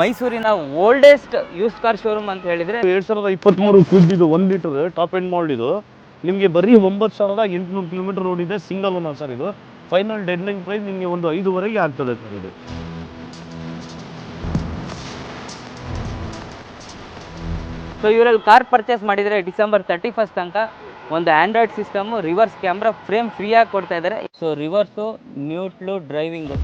ಮೈಸೂರಿನ oldest use car showroom ಅಂತ ಹೇಳಿದ್ರೆ ಎರಡ್ ಸಾವಿರದ ಇಪ್ಪತ್ಮೂರು ಕ್ವಿಡ್ ಇದು ಒಂದ್ ಲೀಟರ್ ಟಾಪ್ ಎಂಡ್ ಮಾಡಲ್ ಇದು. ನಿಮಗೆ ಬರೀ ಒಂಬತ್ತು ಸಾವಿರದ ಎಂಟುನೂರು ಕಿಲೋಮೀಟರ್ ರೋಡ್ ಇದೆ ಸಿಂಗಲ್ ಓನರ್ ಸರ್ ಇದು. ಫೈನಲ್ ಡೆಡ್ ಲೈನ್ ಪ್ರೈಸ್ ನಿಮಗೆ ಒಂದು ಐದುವರೆಗೆ ಆಗ್ತದೆ ಸರ್ ಇದು. ಸೊ ಇವರಲ್ಲಿ ಕಾರ್ ಪರ್ಚೇಸ್ ಮಾಡಿದರೆ ಡಿಸೆಂಬರ್ ತರ್ಟಿ ಫಸ್ಟ್ ತನಕ ಒಂದು Android system reverse camera frame ಫ್ರೀಯಾಗಿ ಕೊಡ್ತಾ ಇದ್ದಾರೆ so reverse neutral driving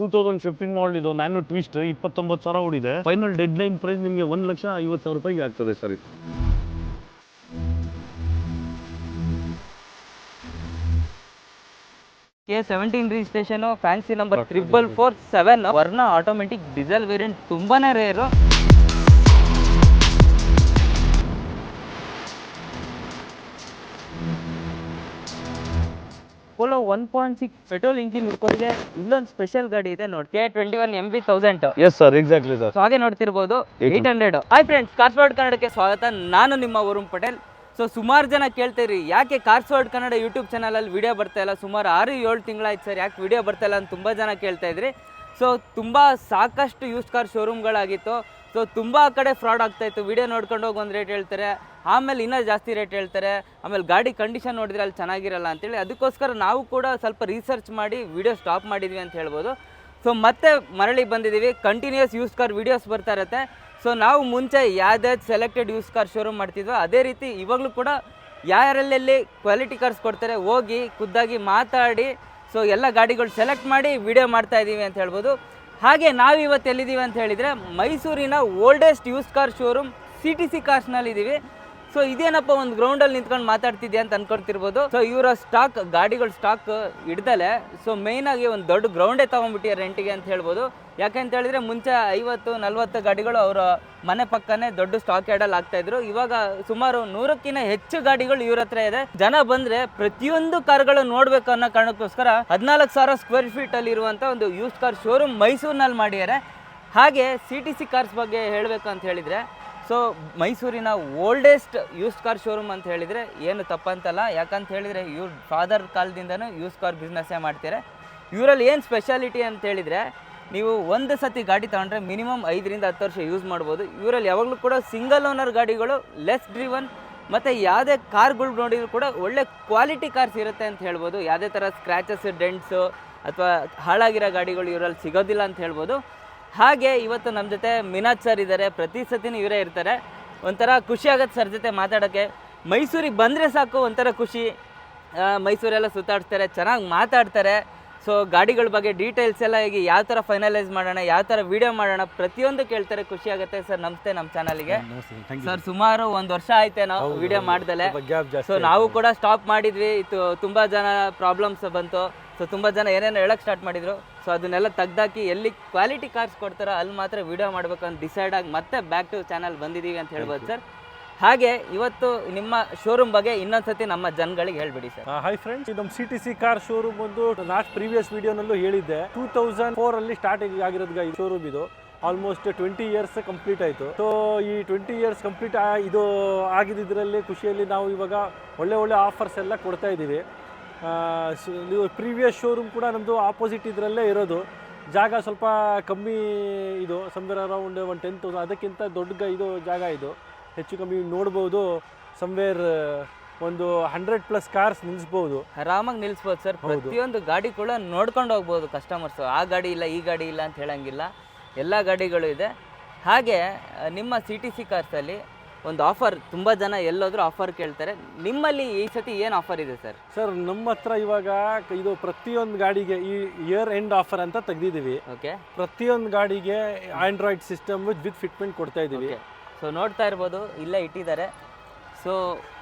two thousand fifteen model ಇದು ನ್ಯಾನೋ ಟ್ವಿಸ್ಟ್ ಇಪ್ಪತ್ತೊಂಬತ್ತು ಸಾವಿರ ಓಡಿದೆ. ಫೈನಲ್ ಡೆಡ್ ಲೈನ್ ಪ್ರೈಸ್ ನಿಮಗೆ ಒಂದು ಲಕ್ಷ ಐವತ್ತು ಸಾವಿರ ರೂಪಾಯಿಗೆ ಆಗ್ತದೆ ಸರ್ ಇದು. K seventeen registration fancy number triple four seven Verna automatic diesel variant ತುಂಬಾನೇ rare Polo one point six petrol engine ಉಳ್ಕೊಂಡಿದೆ ಇಲ್ಲೊಂದು ಸ್ಪೆಷಲ್ ಗಾಡಿ ಇದೆ ನೋಡಿ. K twenty one M B thousand S sir exactly sir so ಹಾಗೆ ನೋಡ್ತಿರ್ಬೋದು. Eight hundred hi friends Carswad ಕನ್ನಡಕ್ಕೆ ಸ್ವಾಗತ. ನಾನು ನಿಮ್ಮ ವರುಣ್ ಪಟೇಲ್. ಸೊ ಸುಮಾರು ಜನ ಕೇಳ್ತೀರಿ ಯಾಕೆ ಕಾರ್ಸ್ವಾಡ್ ಕನ್ನಡ ಯೂಟ್ಯೂಬ್ ಚಾನಲಲ್ಲಿ ವಿಡಿಯೋ ಬರ್ತಾ ಇಲ್ಲ? ಸುಮಾರು ಆರು ಏಳು ತಿಂಗಳಾಯ್ತು ಸರ್ ಯಾಕೆ ವಿಡಿಯೋ ಬರ್ತಾ ಇಲ್ಲ ಅಂತ ತುಂಬಾ ಜನ ಕೇಳ್ತಾ ಇದ್ರಿ. ಸೊ ತುಂಬಾ ಸಾಕಷ್ಟು ಯೂಸ್ ಕಾರ್ ಶೋರೂಮ್ಗಳಾಗಿತ್ತು ಸೊ ತುಂಬಾ ಕಡೆ ಫ್ರಾಡ್ ಆಗ್ತಾ ಇತ್ತು. ವಿಡಿಯೋ ನೋಡ್ಕೊಂಡು ಹೋಗಿ ಒಂದು ರೇಟ್ ಹೇಳ್ತಾರೆ. ಆಮೇಲೆ ಇನ್ನೂ ಜಾಸ್ತಿ ರೇಟ್ ಹೇಳ್ತಾರೆ, ಆಮೇಲೆ ಗಾಡಿ ಕಂಡೀಷನ್ ನೋಡಿದ್ರೆ ಅಲ್ಲಿ ಚೆನ್ನಾಗಿರಲ್ಲ ಅಂತೇಳಿ. ಅದಕ್ಕೋಸ್ಕರ ನಾವು ಕೂಡ ಸ್ವಲ್ಪ ರಿಸರ್ಚ್ ಮಾಡಿ ವಿಡಿಯೋ ಸ್ಟಾಪ್ ಮಾಡಿದ್ವಿ ಅಂತ ಹೇಳ್ಬೋದು. ಸೊ ಮತ್ತೆ ಮರಳಿ ಬಂದಿದ್ದೀವಿ. ಕಂಟಿನ್ಯೂಸ್ ಯೂಸ್ ಕಾರ್ ವೀಡಿಯೋಸ್ ಬರ್ತಾ ಇರುತ್ತೆ. ಸೊ ನಾವು ಮುಂಚೆ ಯಾವ್ದಾವ್ದು ಸೆಲೆಕ್ಟೆಡ್ ಯೂಸ್ ಕಾರ್ ಶೋರೂಮ್ ಮಾಡ್ತಿದ್ವೋ, ಅದೇ ರೀತಿ ಇವಾಗಲೂ ಕೂಡ ಯಾರೆಲ್ಲೆಲ್ಲಿ ಕ್ವಾಲಿಟಿ ಕಾರ್ಸ್ ಕೊಡ್ತಾರೆ, ಹೋಗಿ ಖುದ್ದಾಗಿ ಮಾತಾಡಿ ಸೊ ಎಲ್ಲ ಗಾಡಿಗಳು ಸೆಲೆಕ್ಟ್ ಮಾಡಿ ವಿಡಿಯೋ ಮಾಡ್ತಾ ಇದ್ದೀವಿ ಅಂತ ಹೇಳ್ಬೋದು. ಹಾಗೆ ನಾವು ಇವತ್ತು ಎಲ್ಲಿದ್ದೀವಿ ಅಂತ ಹೇಳಿದರೆ ಮೈಸೂರಿನ oldest use car showroom C T C ಕಾರ್ಸ್ನಲ್ಲಿ ಇದ್ದೀವಿ ಸೊ ಇದೇನಪ್ಪ ಒಂದು ಗ್ರೌಂಡಲ್ಲಿ ನಿಂತ್ಕೊಂಡು ಮಾತಾಡ್ತಿದ್ದೆ ಅಂತ ಅನ್ಕೊಳ್ತಿರ್ಬೋದು. ಸೊ ಇವರ ಸ್ಟಾಕ್ ಗಾಡಿಗಳ ಸ್ಟಾಕ್ ಹಿಡ್ದಲೆ ಸೊ ಆಗಿ ಒಂದು ದೊಡ್ಡ ಗ್ರೌಂಡೇ ತೊಗೊಂಡ್ಬಿಟ್ಟಿಯ ರೆಂಟಿಗೆ ಅಂತ ಹೇಳ್ಬೋದು. ಯಾಕೆಂತ ಹೇಳಿದ್ರೆ ಮುಂಚೆ ಐವತ್ತು, ನಲ್ವತ್ತು ಗಾಡಿಗಳು ಅವರ ಮನೆ ಪಕ್ಕನೇ ದೊಡ್ಡ ಸ್ಟಾಕ್ ಯಾರ್ಡಲ್ಲಿ ಆಗ್ತಾ ಇದ್ರು. ಇವಾಗ ಸುಮಾರು ನೂರಕ್ಕಿಂತ ಹೆಚ್ಚು ಗಾಡಿಗಳು ಇವ್ರ ಹತ್ರ ಇದೆ. ಜನ ಬಂದ್ರೆ ಪ್ರತಿಯೊಂದು ಕಾರ್ಗಳು ನೋಡ್ಬೇಕು ಅನ್ನೋ ಕಾರಣಕ್ಕೋಸ್ಕರ ಹದಿನಾಲ್ಕು ಸಾವಿರ ಸ್ಕ್ವೇರ್ ಫೀಟ್ ಅಲ್ಲಿ ಇರುವಂತ ಒಂದು ಯೂಸ್ ಕಾರ್ ಶೋರೂಮ್ ಮೈಸೂರಿನಲ್ಲಿ ಮಾಡಿದ್ದಾರೆ. ಹಾಗೆ ಸಿ ಟಿ ಸಿ ಕಾರ್ಸ್ ಬಗ್ಗೆ ಹೇಳಬೇಕು ಅಂತ ಹೇಳಿದ್ರೆ ಸೊ ಮೈಸೂರಿನ ಓಲ್ಡೆಸ್ಟ್ ಯೂಸ್ ಕಾರ್ ಶೋರೂಮ್ ಅಂತ ಹೇಳಿದರೆ ಏನು ತಪ್ಪಂತಲ್ಲ. ಯಾಕಂತ ಹೇಳಿದರೆ ಇವ್ರ ಫಾದರ್ ಕಾಲದಿಂದನೂ ಯೂಸ್ ಕಾರ್ ಬಿಸ್ನೆಸ್ಸೇ ಮಾಡ್ತಾರೆ ಇವರಲ್ಲಿ ಏನು ಸ್ಪೆಷಾಲಿಟಿ ಅಂತ ಹೇಳಿದರೆ, ನೀವು ಒಂದು ಸತಿ ಗಾಡಿ ತೊಗೊಂಡ್ರೆ ಮಿನಿಮಮ್ ಐದರಿಂದ ಹತ್ತು ವರ್ಷ ಯೂಸ್ ಮಾಡ್ಬೋದು. ಇವರಲ್ಲಿ ಯಾವಾಗಲೂ ಕೂಡ ಸಿಂಗಲ್ ಓನರ್ ಗಾಡಿಗಳು ಲೆಸ್ ಡ್ರಿವನ್ ಮತ್ತು ಯಾವುದೇ ಕಾರ್ಗಳು ನೋಡಿದ್ರು ಕೂಡ ಒಳ್ಳೆ ಕ್ವಾಲಿಟಿ ಕಾರ್ಸ್ ಇರುತ್ತೆ ಅಂತ ಹೇಳ್ಬೋದು. ಯಾವುದೇ ಥರ ಸ್ಕ್ರ್ಯಾಚಸ್ ಡೆಂಟ್ಸು ಅಥವಾ ಹಾಳಾಗಿರೋ ಗಾಡಿಗಳು ಇವರಲ್ಲಿ ಸಿಗೋದಿಲ್ಲ ಅಂತ ಹೇಳ್ಬೋದು. ಹಾಗೆ ಇವತ್ತು ನಮ್ಮ ಜೊತೆ ಮಿನಾಜ್ ಸರ್ ಇದ್ದಾರೆ ಪ್ರತಿ ಸತಿನೂ ಇವರೇ ಇರ್ತಾರೆ. ಒಂಥರ ಖುಷಿ ಆಗುತ್ತೆ ಸರ್ ಜೊತೆ ಮಾತಾಡೋಕ್ಕೆ ಮೈಸೂರಿಗೆ ಬಂದರೆ ಸಾಕು ಒಂಥರ ಖುಷಿ. ಮೈಸೂರೆಲ್ಲ ಸುತ್ತಾಡ್ತಾರೆ ಚೆನ್ನಾಗಿ ಮಾತಾಡ್ತಾರೆ. ಸೊ ಗಾಡಿಗಳ ಬಗ್ಗೆ ಡೀಟೇಲ್ಸ್ ಎಲ್ಲ ಈಗ ಯಾವ ಥರ ಫೈನಲೈಸ್ ಮಾಡೋಣ ಯಾವ ಥರ ವೀಡಿಯೋ ಮಾಡೋಣ ಪ್ರತಿಯೊಂದು ಕೇಳ್ತಾರೆ ಖುಷಿ ಆಗುತ್ತೆ ಸರ್. ನಮಸ್ತೆ ನಮ್ಮ ಚಾನಲ್ಗೆ. ಸರ್ ಸುಮಾರು ಒಂದು ವರ್ಷ ಆಯ್ತೆ ನಾವು ವಿಡಿಯೋ ಮಾಡ್ದಲೆ. ಸೊ ನಾವು ಕೂಡ ಸ್ಟಾಪ್ ಮಾಡಿದ್ವಿ. ಇದು ತುಂಬಾ ಜನ ಪ್ರಾಬ್ಲಮ್ಸ್ ಬಂತು. ಸೊ ತುಂಬ ಜನ ಏನೇನು ಹೇಳಕ್ಕೆ ಸ್ಟಾರ್ಟ್ ಮಾಡಿದ್ರು. ಸೊ ಅದನ್ನೆಲ್ಲ ತೆಗ್ದಾಕಿ ಎಲ್ಲಿ ಕ್ವಾಲಿಟಿ ಕಾರ್ಸ್ ಕೊಡ್ತಾರೋ ಅಲ್ಲಿ ಮಾತ್ರ ವಿಡಿಯೋ ಮಾಡಬೇಕು ಅಂತ ಡಿಸೈಡ್ ಆಗಿ ಮತ್ತೆ ಬ್ಯಾಕ್ ಟು ಚಾನಲ್ ಬಂದಿದ್ದೀವಿ ಅಂತ ಹೇಳ್ಬೋದು ಸರ್ ಹಾಗೆ ಇವತ್ತು ನಿಮ್ಮ ಶೋರೂಮ್ ಬಗ್ಗೆ ಇನ್ನೊಂದ್ಸತಿ ನಮ್ಮ ಜನಗಳಿಗೆ ಹೇಳ್ಬಿಡಿ ಸರ್ ಹಾಯ್ ಫ್ರೆಂಡ್ಸ್ ಇದು ನಮ್ಮ C T C car showroom ಒಂದು ಲಾಸ್ಟ್ ಪ್ರೀವಿಯಸ್ ವಿಡಿಯೋನಲ್ಲೂ ಹೇಳಿದ್ದೆ. ಟೂ ತೌಸಂಡ್ ಫೋರ್ ಅಲ್ಲಿ ಸ್ಟಾರ್ಟ್ ಆಗಿರೋದು ಈ ಶೋರೂಮ್ ಇದು. ಆಲ್ಮೋಸ್ಟ್ ಟ್ವೆಂಟಿ ಇಯರ್ಸ್ ಕಂಪ್ಲೀಟ್ ಆಯಿತು. ಸೊ ಈ ಟ್ವೆಂಟಿ ಇಯರ್ಸ್ ಕಂಪ್ಲೀಟ್ ಇದು ಆಗಿದ್ದರಲ್ಲಿ ಖುಷಿಯಲ್ಲಿ ನಾವು ಇವಾಗ ಒಳ್ಳೆ ಒಳ್ಳೆ ಆಫರ್ಸ್ ಎಲ್ಲ ಕೊಡ್ತಾ ಇದ್ದೀವಿ. ಪ್ರೀವಿಯಸ್ ಶೋರೂಮ್ ಕೂಡ ನಮ್ಮದು ಆಪೋಸಿಟ್ ಇದರಲ್ಲೇ ಇರೋದು. ಜಾಗ ಸ್ವಲ್ಪ ಕಮ್ಮಿ ಇದು somewhere around one ten thousand ಅದಕ್ಕಿಂತ ದೊಡ್ಡ ಇದು ಜಾಗ ಇದು. ಹೆಚ್ಚು ಕಮ್ಮಿ ನೋಡ್ಬೋದು. ಸಮ್ವೇರ್ ಒಂದು ಹಂಡ್ರೆಡ್ ಪ್ಲಸ್ ಕಾರ್ಸ್ ನಿಲ್ಲಿಸ್ಬೋದು ಆರಾಮಾಗಿ ನಿಲ್ಲಿಸ್ಬೋದು ಸರ್. ಪ್ರತಿಯೊಂದು ಗಾಡಿ ಕೂಡ ನೋಡ್ಕೊಂಡು ಹೋಗ್ಬೋದು ಕಸ್ಟಮರ್ಸ್ ಆ ಗಾಡಿ ಇಲ್ಲ ಈ ಗಾಡಿ ಇಲ್ಲ ಅಂತ ಹೇಳಂಗಿಲ್ಲ. ಎಲ್ಲ ಗಾಡಿಗಳು ಇದೆ. ಹಾಗೆ ನಿಮ್ಮ ಸಿ ಟಿ ಸಿ ಕಾರ್ಸಲ್ಲಿ ಒಂದು ಆಫರ್ ತುಂಬ ಜನ ಎಲ್ಲೋದ್ರೂ ಆಫರ್ ಕೇಳ್ತಾರೆ. ನಿಮ್ಮಲ್ಲಿ ಈ ಸತಿ ಏನು ಆಫರ್ ಇದೆ ಸರ್? ಸರ್ ನಮ್ಮ ಹತ್ರ ಇವಾಗ ಇದು ಪ್ರತಿಯೊಂದು ಗಾಡಿಗೆ ಈ ಇಯರ್ ಎಂಡ್ ಆಫರ್ ಅಂತ ತೆಗ್ದಿದ್ದೀವಿ. ಓಕೆ ಪ್ರತಿಯೊಂದು ಗಾಡಿಗೆ ಆಂಡ್ರಾಯ್ಡ್ ಸಿಸ್ಟಮ್ ವಿತ್ ಫಿಟ್ಮೆಂಟ್ ಕೊಡ್ತಾ ಇದ್ದೀವಿ. ಸೊ ನೋಡ್ತಾ ಇರ್ಬೋದು ಇಲ್ಲೇ ಇಟ್ಟಿದ್ದಾರೆ. ಸೊ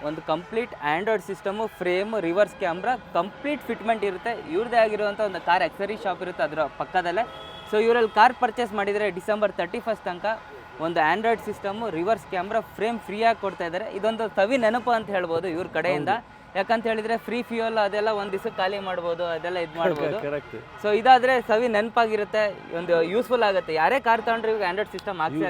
ಒಂದು complete Android system frame reverse camera complete fitment ಇರುತ್ತೆ. ಇವ್ರದ್ದೇ ಆಗಿರುವಂಥ ಒಂದು ಕಾರ್ ಎಕ್ಸರಿ ಶಾಪ್ ಇರುತ್ತೆ ಅದರ ಪಕ್ಕದಲ್ಲೇ. ಸೊ ಇವರಲ್ಲಿ ಕಾರ್ ಪರ್ಚೇಸ್ ಮಾಡಿದರೆ ಡಿಸೆಂಬರ್ ತರ್ಟಿ ಫಸ್ಟ್ ತನಕ ಒಂದು Android system reverse camera frame ಫ್ರೀಯಾಗಿ ಕೊಡ್ತಾ ಇದ್ದಾರೆ. ಇದೊಂದು ಸವಿ ನೆನಪು ಅಂತ ಹೇಳ್ಬೋದು ಇವ್ರ ಕಡೆಯಿಂದ. ಯಾಕಂತ ಹೇಳಿದ್ರೆ ಫ್ರೀ ಫ್ಯೂಯಲ್ ಅದೆಲ್ಲ ಒಂದು ದಿವಸ ಖಾಲಿ ಮಾಡ್ಬೋದು ಅದೆಲ್ಲ ಇದು ಮಾಡ್ಬೋದು. ಸೊ ಇದಾದ್ರೆ ಸವಿ ನೆನಪಾಗಿರುತ್ತೆ ಒಂದು ಯೂಸ್ಫುಲ್ ಆಗುತ್ತೆ. ಯಾರೇ ಕಾರ್ ತಗೊಂಡ್ರೆ ಇವಾಗ ಆಂಡ್ರಾಯ್ಡ್ ಸಿಸ್ಟಮ್ ಹಾಕ್ಸಿ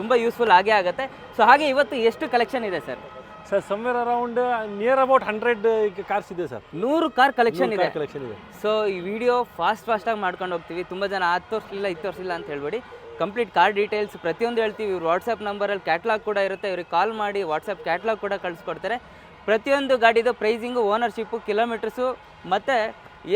ತುಂಬಾ ಯೂಸ್ಫುಲ್ ಆಗೇ ಆಗುತ್ತೆ. ಸೊ ಹಾಗೆ ಇವತ್ತು ಎಷ್ಟು ಕಲೆಕ್ಷನ್ ಇದೆ sir? Sir somewhere around near about hundred cars ಇದೆ ಸರ್. ನೂರು ಕಾರ್ ಕಲೆಕ್ಷನ್ ಇದೆ. ಕಲೆಕ್ಷನ್ ಇದೆ. ಸೊ ಈ ವಿಡಿಯೋ ಫಾಸ್ಟ್ ಫಾಸ್ಟಾಗಿ ಮಾಡ್ಕೊಂಡು ಹೋಗ್ತೀವಿ. ತುಂಬ ಜನ ಹತ್ತು ಇದು ತೋರಿಸಿಲ್ಲ ಅಂತ ಹೇಳ್ಬೇಡಿ. ಕಂಪ್ಲೀಟ್ ಕಾರ್ ಡೀಟೇಲ್ಸ್ ಪ್ರತಿಯೊಂದು ಹೇಳ್ತೀವಿ. ಇವ್ರು ವಾಟ್ಸಪ್ ನಂಬರಲ್ಲಿ ಕ್ಯಾಟ್ಲಾಗ್ ಕೂಡ ಇರುತ್ತೆ. ಇವ್ರಿಗೆ ಕಾಲ್ ಮಾಡಿ ವಾಟ್ಸಪ್ ಕ್ಯಾಟ್ಲಾಗ್ ಕೂಡ ಕಳಿಸ್ಕೊಡ್ತಾರೆ. ಪ್ರತಿಯೊಂದು ಗಾಡಿದು ಪ್ರೈಸಿಂಗು ಓನರ್ಶಿಪ್ಪು ಕಿಲೋಮೀಟರ್ಸು ಮತ್ತು